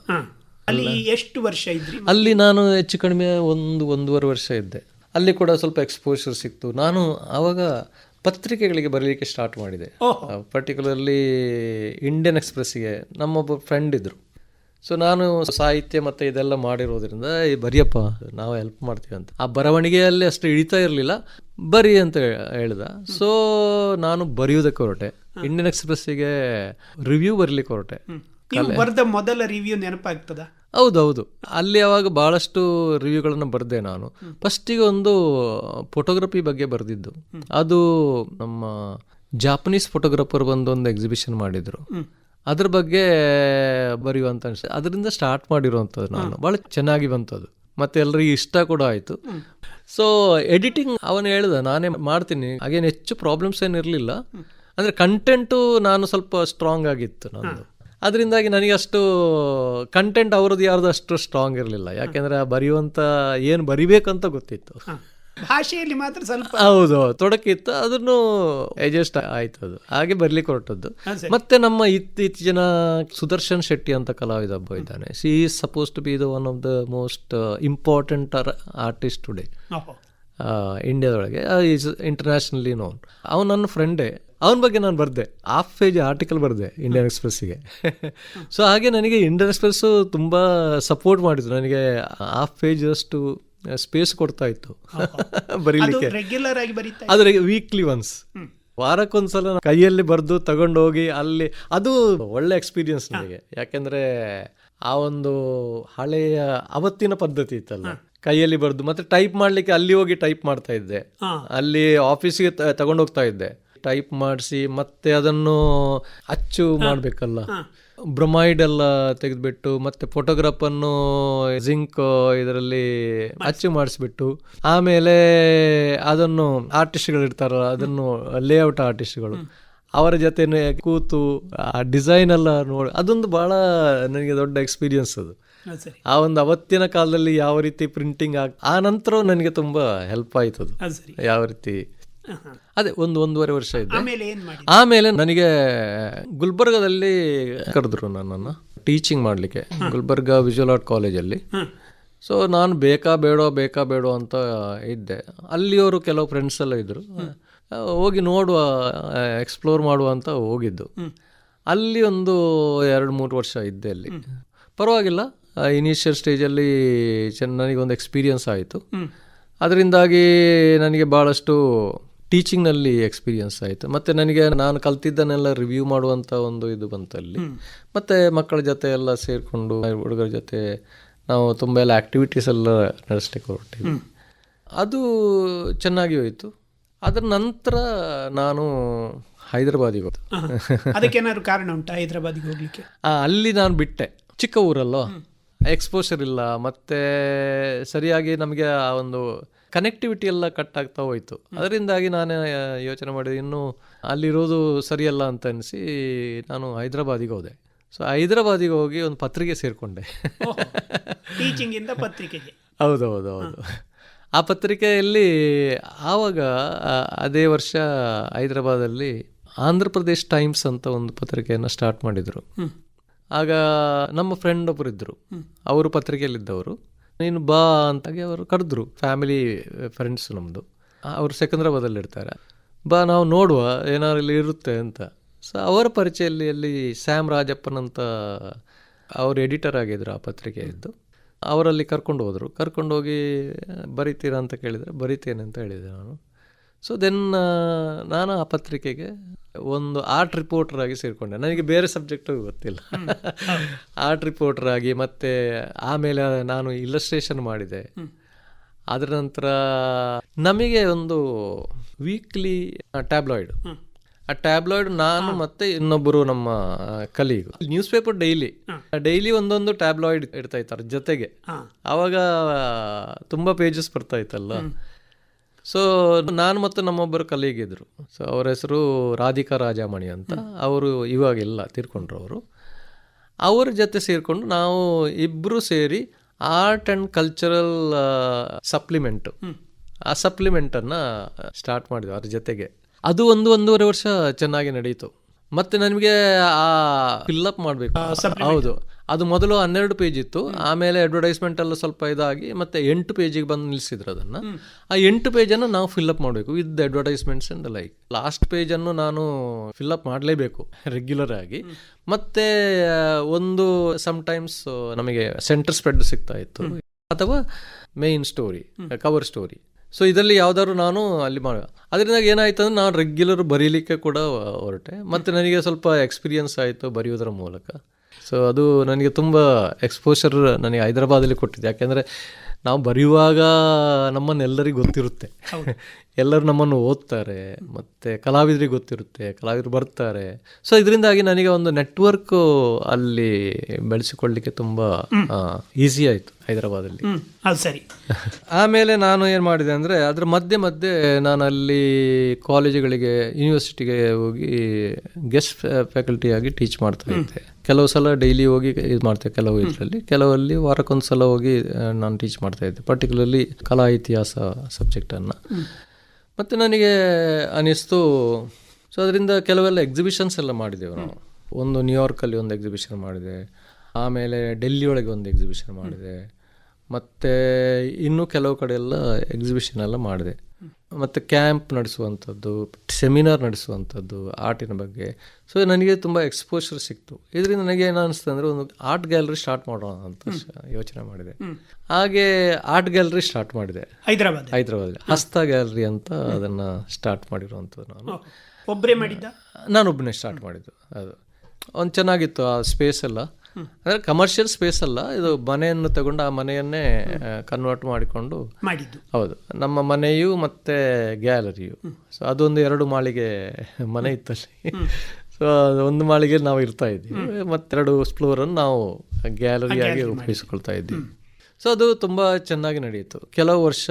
ಅಲ್ಲಿ ಎಷ್ಟು ವರ್ಷ ಇದ್ರಿ? ಅಲ್ಲಿ ನಾನು ಹೆಚ್ಚು ಕಡಿಮೆ ಒಂದು ಒಂದೂವರೆ ವರ್ಷ ಇದ್ದೆ. ಅಲ್ಲಿ ಕೂಡ ಸ್ವಲ್ಪ ಎಕ್ಸ್ಪೋಷರ್ ಸಿಕ್ತು. ನಾನು ಆವಾಗ ಪತ್ರಿಕೆಗಳಿಗೆ ಬರಲಿಕ್ಕೆ ಸ್ಟಾರ್ಟ್ ಮಾಡಿದೆ. ಪರ್ಟಿಕ್ಯುಲರ್ಲಿ ಇಂಡಿಯನ್ ಎಕ್ಸ್ಪ್ರೆಸ್ಸಿಗೆ ನಮ್ಮೊಬ್ಬ ಫ್ರೆಂಡ್ ಇದ್ದರು ಸೊ ನಾನು ಸಾಹಿತ್ಯ ಮತ್ತು ಇದೆಲ್ಲ ಮಾಡಿರೋದ್ರಿಂದ ಈ ಬರಿಯಪ್ಪ ನಾವು ಹೆಲ್ಪ್ ಮಾಡ್ತೀವಿ ಅಂತ. ಆ ಬರವಣಿಗೆಯಲ್ಲಿ ಅಷ್ಟು ಇಳಿತಾ ಇರಲಿಲ್ಲ. ಬರಿ ಅಂತ ಹೇಳಿದ. ಸೊ ನಾನು ಬರೆಯೋದಕ್ಕೆ ಹೊರಟೆ. ಇಂಡಿಯನ್ ಎಕ್ಸ್ಪ್ರೆಸ್ಸಿಗೆ ರಿವ್ಯೂ ಬರಲಿಕ್ಕೆ ಹೊರಟೆ. ಬರೆದ ಮೊದಲ ರಿವ್ಯೂ ನೆನಪಾಗ್ತದ? ಹೌದೌದು. ಅಲ್ಲಿ ಅವಾಗ ಭಾಳಷ್ಟು ರಿವ್ಯೂಗಳನ್ನು ಬರೆದೆ ನಾನು. ಫಸ್ಟಿಗೆ ಒಂದು ಫೋಟೋಗ್ರಫಿ ಬಗ್ಗೆ ಬರೆದಿದ್ದು. ಅದು ನಮ್ಮ ಜಾಪನೀಸ್ ಫೋಟೋಗ್ರಾಫರ್ ಬಂದು ಒಂದು ಎಕ್ಸಿಬಿಷನ್ ಮಾಡಿದರು ಅದ್ರ ಬಗ್ಗೆ ಬರೆಯುವಂತ ಅನಿಸ್ತದೆ ಅದರಿಂದ ಸ್ಟಾರ್ಟ್ ಮಾಡಿರುವಂಥದ್ದು ನಾನು. ಭಾಳ ಚೆನ್ನಾಗಿ ಬಂತದ್ದು ಮತ್ತೆ ಎಲ್ಲರಿಗೂ ಇಷ್ಟ ಕೂಡ ಆಯಿತು. ಸೊ ಎಡಿಟಿಂಗ್ ಅವನು ಹೇಳ್ದ ನಾನೇ ಮಾಡ್ತೀನಿ. ಹಾಗೇನು ಹೆಚ್ಚು ಪ್ರಾಬ್ಲಮ್ಸ್ ಏನಿರಲಿಲ್ಲ ಅಂದರೆ ಕಂಟೆಂಟು ನಾನು ಸ್ವಲ್ಪ ಸ್ಟ್ರಾಂಗ್ ಆಗಿತ್ತು ನಂದು. ಅದರಿಂದಾಗಿ ನನಗೆ ಅಷ್ಟು ಕಂಟೆಂಟ್ ಅವ್ರದ್ದು ಯಾರ್ದು ಅಷ್ಟು ಸ್ಟ್ರಾಂಗ್ ಇರಲಿಲ್ಲ. ಯಾಕೆಂದರೆ ಬರೆಯುವಂಥ ಏನು ಬರಿಬೇಕಂತ ಗೊತ್ತಿತ್ತು. ಭಾಷೆಯಲ್ಲಿ ಮಾತ್ರ ಸ್ವಲ್ಪ ಹೌದು ತೊಡಕಿತ್ತು ಅದನ್ನು ಅಡ್ಜಸ್ಟ್ ಆಯ್ತು ಅದು. ಹಾಗೆ ಬರ್ಲಿಕ್ಕೆ ಹೊರಟದ್ದು ಮತ್ತೆ ನಮ್ಮ ಇತ್ತೀಚಿನ ಸುದರ್ಶನ್ ಶೆಟ್ಟಿ ಅಂತ ಕಲಾವಿದ ಒಬ್ಬ ಇದ್ದಾನೆ. He is suppose to be the one of the most important artist today. ಇಂಡಿಯಾದೊಳಗೆ is internationally known ಅವನು ನನ್ನ ಫ್ರೆಂಡೇ ಅವನ ಬಗ್ಗೆ ನಾನು ಬರೆದೆ. ಹಾಫ್ ಪೇಜ್ ಆರ್ಟಿಕಲ್ ಬರೆದೆ ಇಂಡಿಯನ್ ಎಕ್ಸ್ಪ್ರೆಸ್ಸಿಗೆ ಸೊ ಹಾಗೆ ನನಗೆ ಇಂಡಿಯನ್ ಎಕ್ಸ್ಪ್ರೆಸ್ಸು ತುಂಬ ಸಪೋರ್ಟ್ ಮಾಡಿದ್ರು. ನನಗೆ ಹಾಫ್ ಪೇಜ್ ಅಷ್ಟು ಸ್ಪೇಸ್ ಕೊಡ್ತಾ ಇತ್ತು. [LAUGHS] ಬರೀಲಿಕ್ಕೆ. ಆದರೆ ವೀಕ್ಲಿ ಒನ್ಸ್ ವಾರಕ್ಕೊಂದ್ಸಲ ಕೈಯಲ್ಲಿ ಬರೆದು ತಗೊಂಡೋಗಿ ಅಲ್ಲಿ ಅದು ಒಳ್ಳೆ ಎಕ್ಸ್ಪೀರಿಯನ್ಸ್ ನನಗೆ. ಯಾಕೆಂದ್ರೆ ಆ ಒಂದು ಹಳೆಯ ಅವತ್ತಿನ ಪದ್ಧತಿ ಇತ್ತಲ್ಲ. ಕೈಯಲ್ಲಿ ಬರೆದು ಮತ್ತೆ ಟೈಪ್ ಮಾಡ್ಲಿಕ್ಕೆ ಅಲ್ಲಿ ಹೋಗಿ ಟೈಪ್ ಮಾಡ್ತಾ ಇದ್ದೆ. ಅಲ್ಲಿ ಆಫೀಸಿಗೆ ತಗೊಂಡೋಗ್ತಾ ಇದ್ದೆ. ಟೈಪ್ ಮಾಡಿಸಿ ಮತ್ತೆ ಅದನ್ನು ಅಚ್ಚು ಮಾಡಬೇಕಲ್ಲ. ಬ್ರೊಮೈಡ್ ಎಲ್ಲ ತೆಗೆದ್ಬಿಟ್ಟು ಮತ್ತೆ ಫೋಟೋಗ್ರಾಫ್ ಅನ್ನು ಜಿಂಕ್ ಇದರಲ್ಲಿ ಅಚ್ಚು ಮಾಡಿಸ್ಬಿಟ್ಟು ಆಮೇಲೆ ಅದನ್ನು ಆರ್ಟಿಸ್ಟ್ಗಳು ಇರ್ತಾರಲ್ಲ ಅದನ್ನು ಲೇಔಟ್ ಆರ್ಟಿಸ್ಟ್ಗಳು ಅವರ ಜೊತೆ ಕೂತು ಆ ಡಿಸೈನ್ ಎಲ್ಲ ನೋಡಿ ಅದೊಂದು ಬಹಳ ನನಗೆ ದೊಡ್ಡ ಎಕ್ಸ್ಪೀರಿಯನ್ಸ್ ಅದು. ಆ ಒಂದು ಅವತ್ತಿನ ಕಾಲದಲ್ಲಿ ಯಾವ ರೀತಿ ಪ್ರಿಂಟಿಂಗ್ ಆಗ ಆ ನಂತರ ನನಗೆ ತುಂಬಾ ಹೆಲ್ಪ್ ಆಯ್ತು ಅದು ಅದು ಯಾವ ರೀತಿ. ಅದೇ ಒಂದು ಒಂದೂವರೆ ವರ್ಷ ಇದೆ. ಆಮೇಲೆ ನನಗೆ ಗುಲ್ಬರ್ಗದಲ್ಲಿ ಕರೆದ್ರು ನನ್ನನ್ನು ಟೀಚಿಂಗ್ ಮಾಡಲಿಕ್ಕೆ ಗುಲ್ಬರ್ಗ ವಿಜುವಲ್ ಆರ್ಟ್ ಕಾಲೇಜಲ್ಲಿ. ಸೊ ನಾನು ಬೇಕಾ ಬೇಡೋ ಬೇಕಾ ಬೇಡೋ ಅಂತ ಇದ್ದೆ. ಅಲ್ಲಿಯವರು ಕೆಲವು ಫ್ರೆಂಡ್ಸ್ ಎಲ್ಲ ಇದ್ದರು ಹೋಗಿ ನೋಡುವ ಎಕ್ಸ್ಪ್ಲೋರ್ ಮಾಡುವ ಅಂತ ಹೋಗಿದ್ದು. ಅಲ್ಲಿ ಒಂದು ಎರಡು ಮೂರು ವರ್ಷ ಇದ್ದೆ ಅಲ್ಲಿ. ಪರವಾಗಿಲ್ಲ ಇನಿಷಿಯಲ್ ಸ್ಟೇಜಲ್ಲಿ ಚೆನ್ನ ನನಗೊಂದು ಎಕ್ಸ್ಪೀರಿಯನ್ಸ್ ಆಯಿತು. ಅದರಿಂದಾಗಿ ನನಗೆ ಭಾಳಷ್ಟು ಟೀಚಿಂಗ್ನಲ್ಲಿ ಎಕ್ಸ್ಪೀರಿಯನ್ಸ್ ಆಯಿತು. ಮತ್ತು ನನಗೆ ನಾನು ಕಲ್ತಿದ್ದನ್ನೆಲ್ಲ ರಿವ್ಯೂ ಮಾಡುವಂಥ ಒಂದು ಇದು ಬಂತಲ್ಲಿ ಮತ್ತು ಮಕ್ಕಳ ಜೊತೆ ಎಲ್ಲ ಸೇರಿಕೊಂಡು ಹುಡುಗರ ಜೊತೆ ನಾವು ತುಂಬ ಎಲ್ಲ ಆ್ಯಕ್ಟಿವಿಟೀಸ್ ಎಲ್ಲ ನಡೆಸ್ಲಿಕ್ಕೆ ಹೊರಟಿದ್ವಿ. ಅದು ಚೆನ್ನಾಗಿ ಹೋಯಿತು. ಅದರ ನಂತರ ನಾನು ಹೈದರಾಬಾದಿಗೆ ಅದಕ್ಕೆ ಅದಕ್ಕೇನಾದ್ರು ಕಾರಣ ಉಂಟು ಹೈದರಾಬಾದಿಗೆ ಹೋಗ್ಲಿಕ್ಕೆ? ಅಲ್ಲಿ ನಾನು ಬಿಟ್ಟೆ. ಚಿಕ್ಕ ಊರಲ್ಲೋ ಎಕ್ಸ್ಪೋಷರ್ ಇಲ್ಲ. ಮತ್ತೆ ಸರಿಯಾಗಿ ನಮಗೆ ಆ ಒಂದು ಕನೆಕ್ಟಿವಿಟಿ ಎಲ್ಲ ಕಟ್ ಆಗ್ತಾ ಹೋಯ್ತು. ಅದರಿಂದಾಗಿ ನಾನು ಯೋಚನೆ ಮಾಡಿದೆ ಇನ್ನು ಅಲ್ಲಿರೋದು ಸರಿಯಲ್ಲ ಅಂತ ಅನಿಸಿ ನಾನು ಹೈದರಾಬಾದಿಗೆ ಹೋದೆ. ಸೊ ಹೈದರಾಬಾದಿಗೆ ಹೋಗಿ ಒಂದು ಪತ್ರಿಕೆ ಸೇರಿಕೊಂಡೆ. ಟೀಚಿಂಗಿಂದ ಪತ್ರಿಕೆಗೆ. ಹೌದೌದು ಹೌದು ಆ ಪತ್ರಿಕೆಯಲ್ಲಿ ಆವಾಗ ಅದೇ ವರ್ಷ ಹೈದರಾಬಾದಲ್ಲಿ ಆಂಧ್ರ ಪ್ರದೇಶ್ ಟೈಮ್ಸ್ ಅಂತ ಒಂದು ಪತ್ರಿಕೆಯನ್ನು ಸ್ಟಾರ್ಟ್ ಮಾಡಿದರು. ಆಗ ನಮ್ಮ ಫ್ರೆಂಡ್ ಒಬ್ಬರು ಇದ್ದರು ಅವರು ಪತ್ರಿಕೆಯಲ್ಲಿದ್ದವರು. ನೀನು ಬಾ ಅಂತಾಗಿ ಅವರು ಕರೆದ್ರು. ಫ್ಯಾಮಿಲಿ ಫ್ರೆಂಡ್ಸ್ ನಮ್ಮದು ಅವರು ಸೆಕಂದ್ರಾಬಾದಲ್ಲಿ ಇರ್ತಾರೆ. ಬಾ, ನಾವು ನೋಡುವ ಏನಾದ್ರು ಇಲ್ಲಿ ಇರುತ್ತೆ ಅಂತ. ಸೊ ಅವರ ಪರಿಚಯಲ್ಲಿ ಅಲ್ಲಿ ಸ್ಯಾಮ್ ರಾಜಪ್ಪನಂತ ಅವರು ಎಡಿಟರ್ ಆಗಿದ್ರು ಆ ಪತ್ರಿಕೆಯದ್ದು. ಅವರಲ್ಲಿ ಕರ್ಕೊಂಡು ಹೋದರು. ಕರ್ಕೊಂಡೋಗಿ ಬರಿತೀರಾ? ಅಂತ ಕೇಳಿದರೆ, ಬರಿತೇನೆ ಅಂತ ಹೇಳಿದೆ ನಾನು. ಸೊ ದೆನ್ ನಾನು ಆ ಪತ್ರಿಕೆಗೆ ಒಂದು ಆರ್ಟ್ ರಿಪೋರ್ಟರ್ ಆಗಿ ಸೇರಿಕೊಂಡೆ. ನನಗೆ ಬೇರೆ ಸಬ್ಜೆಕ್ಟು ಗೊತ್ತಿಲ್ಲ. ಆರ್ಟ್ ರಿಪೋರ್ಟರ್ [LAUGHS] ಆಗಿ ಮತ್ತೆ ಆಮೇಲೆ ನಾನು ಇಲ್ಲಸ್ಟ್ರೇಷನ್ ಮಾಡಿದೆ. ಅದರ ನಂತರ ನಮಗೆ ಒಂದು ವೀಕ್ಲಿ ಟ್ಯಾಬ್ಲಾಯ್ಡ್ ಆ ಟ್ಯಾಬ್ಲಾಯ್ಡ್ ನಾನು ಮತ್ತೆ ಇನ್ನೊಬ್ಬರು ನಮ್ಮ colleague news paper daily daily ಒಂದೊಂದು ಟ್ಯಾಬ್ಲಾಯ್ಡ್ ಇಡ್ತಾ ಇರ್ತಾರೆ ಜೊತೆಗೆ. ಅವಾಗ ಆವಾಗ ತುಂಬ ಪೇಜಸ್ ಬರ್ತಾ ಇತ್ತಲ್ಲ. ಸೊ ನಾನು ಮತ್ತು ನಮ್ಮೊಬ್ಬರು ಕಲೀಗಿದ್ರು ಸೊ ಅವರ ಹೆಸರು ರಾಧಿಕಾ ರಾಜಾಮಣಿ ಅಂತ. ಅವರು ಇವಾಗಿಲ್ಲ ತೀರ್ಕೊಂಡ್ರು ಅವರು. ಅವ್ರ ಜೊತೆ ಸೇರಿಕೊಂಡು ನಾವು ಇಬ್ಬರು ಸೇರಿ ಆರ್ಟ್ ಆ್ಯಂಡ್ ಕಲ್ಚರಲ್ ಸಪ್ಲಿಮೆಂಟು. ಆ ಸಪ್ಲಿಮೆಂಟನ್ನು ಸ್ಟಾರ್ಟ್ ಮಾಡಿದ್ವಿ ಅದ್ರ ಜೊತೆಗೆ. ಅದು ಒಂದು ಒಂದೂವರೆ ವರ್ಷ ಚೆನ್ನಾಗಿ ನಡೀತು. ಮತ್ತೆ ನನಗೆ ಆ ಫಿಲ್ಲಪ್ ಮಾಡಬೇಕು. ಹೌದು. ಅದು ಮೊದಲು ಹನ್ನೆರಡು ಪೇಜ್ ಇತ್ತು. ಆಮೇಲೆ ಅಡ್ವರ್ಟೈಸ್ಮೆಂಟ್ ಎಲ್ಲ ಸ್ವಲ್ಪ ಇದಾಗಿ ಮತ್ತೆ ಎಂಟು ಪೇಜಿಗೆ ಬಂದು ನಿಲ್ಲಿಸಿದ್ರು ಅದನ್ನು. ಆ ಎಂಟು ಪೇಜನ್ನು ನಾವು ಫಿಲ್ಲಪ್ ಮಾಡಬೇಕು with advertisements and like last ಪೇಜನ್ನು ನಾನು ಫಿಲ್ಅಪ್ ಮಾಡಲೇಬೇಕು ರೆಗ್ಯುಲರ್ ಆಗಿ. ಮತ್ತೆ ಒಂದು ಟೈಮ್ಸ್ ನಮಗೆ ಸೆಂಟರ್ ಸ್ಪ್ರೆಡ್ ಸಿಗ್ತಾ ಇತ್ತು. ಅಥವಾ main story cover story so ಇದರಲ್ಲಿ ಯಾವ್ದಾದ್ರು ನಾನು ಅಲ್ಲಿ ಮಾಡ ಅದರಿಂದ ಏನಾಯ್ತು ಅಂದ್ರೆ ನಾನು ರೆಗ್ಯುಲರ್ ಬರೀಲಿಕ್ಕೆ ಕೂಡ ಹೊರಟೆ. ಮತ್ತೆ ನನಗೆ ಸ್ವಲ್ಪ ಎಕ್ಸ್ಪೀರಿಯನ್ಸ್ ಆಯಿತು ಬರೆಯೋದರ ಮೂಲಕ. ಸೊ ಅದು ನನಗೆ ತುಂಬ ಎಕ್ಸ್ಪೋಷರ್ ನನಗೆ ಹೈದರಾಬಾದಲ್ಲಿ ಕೊಟ್ಟಿದೆ. ಯಾಕೆಂದರೆ ನಾವು ಬರೆಯುವಾಗ ನಮ್ಮನ್ನೆಲ್ಲರಿಗೂ ಗೊತ್ತಿರುತ್ತೆ. [LAUGHS] ಎಲ್ಲರೂ ನಮ್ಮನ್ನು ಓದ್ತಾರೆ ಮತ್ತು ಕಲಾವಿದರಿಗೆ ಗೊತ್ತಿರುತ್ತೆ ಕಲಾವಿದರು ಬರ್ತಾರೆ. ಸೊ ಇದರಿಂದಾಗಿ ನನಗೆ ಒಂದು ನೆಟ್ವರ್ಕು ಅಲ್ಲಿ ಬೆಳೆಸಿಕೊಳ್ಳಿಕ್ಕೆ ತುಂಬ ಈಸಿ ಆಯಿತು ಹೈದರಾಬಾದಲ್ಲಿ. ಅದು ಸರಿ. [LAUGHS] ಆಮೇಲೆ ನಾನು ಏನು ಮಾಡಿದೆ ಅಂದರೆ ಅದರ ಮಧ್ಯೆ ಮಧ್ಯೆ ನಾನು ಅಲ್ಲಿ ಕಾಲೇಜುಗಳಿಗೆ ಯೂನಿವರ್ಸಿಟಿಗೆ ಹೋಗಿ ಗೆಸ್ಟ್ ಫ್ಯಾಕಲ್ಟಿಯಾಗಿ ಟೀಚ್ ಮಾಡ್ತಾ ಇದ್ದೆ. ಕೆಲವು ಸಲ ಡೈಲಿ ಹೋಗಿ ಇದು ಮಾಡ್ತೇವೆ ಕೆಲವು ಇದರಲ್ಲಿ. ಕೆಲವಲ್ಲಿ ವಾರಕ್ಕೊಂದು ಸಲ ಹೋಗಿ ನಾನು ಟೀಚ್ ಮಾಡ್ತಾ ಇದ್ದೆ. ಪರ್ಟಿಕ್ಯುಲರ್ಲಿ ಕಲಾ ಇತಿಹಾಸ ಸಬ್ಜೆಕ್ಟನ್ನು ಮತ್ತು ನನಗೆ ಅನ್ನಿಸ್ತು ಸೊ ಅದರಿಂದ ಕೆಲವೆಲ್ಲ ಎಕ್ಸಿಬಿಷನ್ಸ್ ಎಲ್ಲ ಮಾಡಿದೆವು ನಾವು. ಒಂದು ನ್ಯೂಯಾರ್ಕಲ್ಲಿ ಒಂದು ಎಕ್ಸಿಬಿಷನ್ ಮಾಡಿದೆ. ಆಮೇಲೆ ಡೆಲ್ಲಿ ಒಳಗೆ ಒಂದು ಎಕ್ಸಿಬಿಷನ್ ಮಾಡಿದೆ. ಮತ್ತು ಇನ್ನೂ ಕೆಲವು ಕಡೆ ಎಲ್ಲ ಎಕ್ಸಿಬಿಷನ್ ಎಲ್ಲ ಮಾಡಿದೆ. ಮತ್ತು ಕ್ಯಾಂಪ್ ನಡೆಸುವಂಥದ್ದು ಸೆಮಿನಾರ್ ನಡೆಸುವಂಥದ್ದು ಆರ್ಟಿನ ಬಗ್ಗೆ. ಸೊ ನನಗೆ ತುಂಬ ಎಕ್ಸ್ಪೋಷರ್ ಸಿಕ್ತು. ಇದರಿಂದ ನನಗೆ ಏನು ಅನಿಸ್ತು ಅಂದರೆ ಒಂದು ಆರ್ಟ್ ಗ್ಯಾಲರಿ ಸ್ಟಾರ್ಟ್ ಮಾಡೋಣ ಅಂತ ಯೋಚನೆ ಮಾಡಿದೆ. ಹಾಗೆ ಆರ್ಟ್ ಗ್ಯಾಲರಿ ಸ್ಟಾರ್ಟ್ ಮಾಡಿದೆ. ಹೈದರಾಬಾದ್. ಹೈದರಾಬಾದ್ ಹಸ್ತ ಗ್ಯಾಲರಿ ಅಂತ ಅದನ್ನು ಸ್ಟಾರ್ಟ್ ಮಾಡಿರುವಂಥದ್ದು ನಾನು. ಒಬ್ಬರೇ ಮಾಡಿದ್ದ? ನಾನೊಬ್ಬನೇ ಸ್ಟಾರ್ಟ್ ಮಾಡಿದ್ದು. ಅದು. ಒಂದು ಚೆನ್ನಾಗಿತ್ತು ಆ ಸ್ಪೇಸ್ ಎಲ್ಲ. ಅಂದರೆ ಕಮರ್ಷಿಯಲ್ ಸ್ಪೇಸ್ ಅಲ್ಲ ಇದು ಮನೆಯನ್ನು ತಗೊಂಡು ಆ ಮನೆಯನ್ನೇ ಕನ್ವರ್ಟ್ ಮಾಡಿಕೊಂಡು ಮಾಡಿದ್ದು. ಹೌದು. ನಮ್ಮ ಮನೆಯು ಮತ್ತು ಗ್ಯಾಲರಿಯು ಸೊ ಅದೊಂದು ಎರಡು ಮಾಳಿಗೆ ಮನೆ ಇತ್ತಲ್ಲಿ. ಸೊ [LAUGHS] ಒಂದು ಮಾಳಿಗೆ ನಾವು ಇರ್ತಾ ಇದ್ದೀವಿ. ಮತ್ತೆರಡು ಫ್ಲೋರನ್ನು ನಾವು ಗ್ಯಾಲರಿಯಾಗಿ ಉಪಯೋಗಿಸ್ಕೊಳ್ತಾ ಇದ್ದೀವಿ. ಸೊ ಅದು ತುಂಬ ಚೆನ್ನಾಗಿ ನಡೆಯಿತು. ಕೆಲವು ವರ್ಷ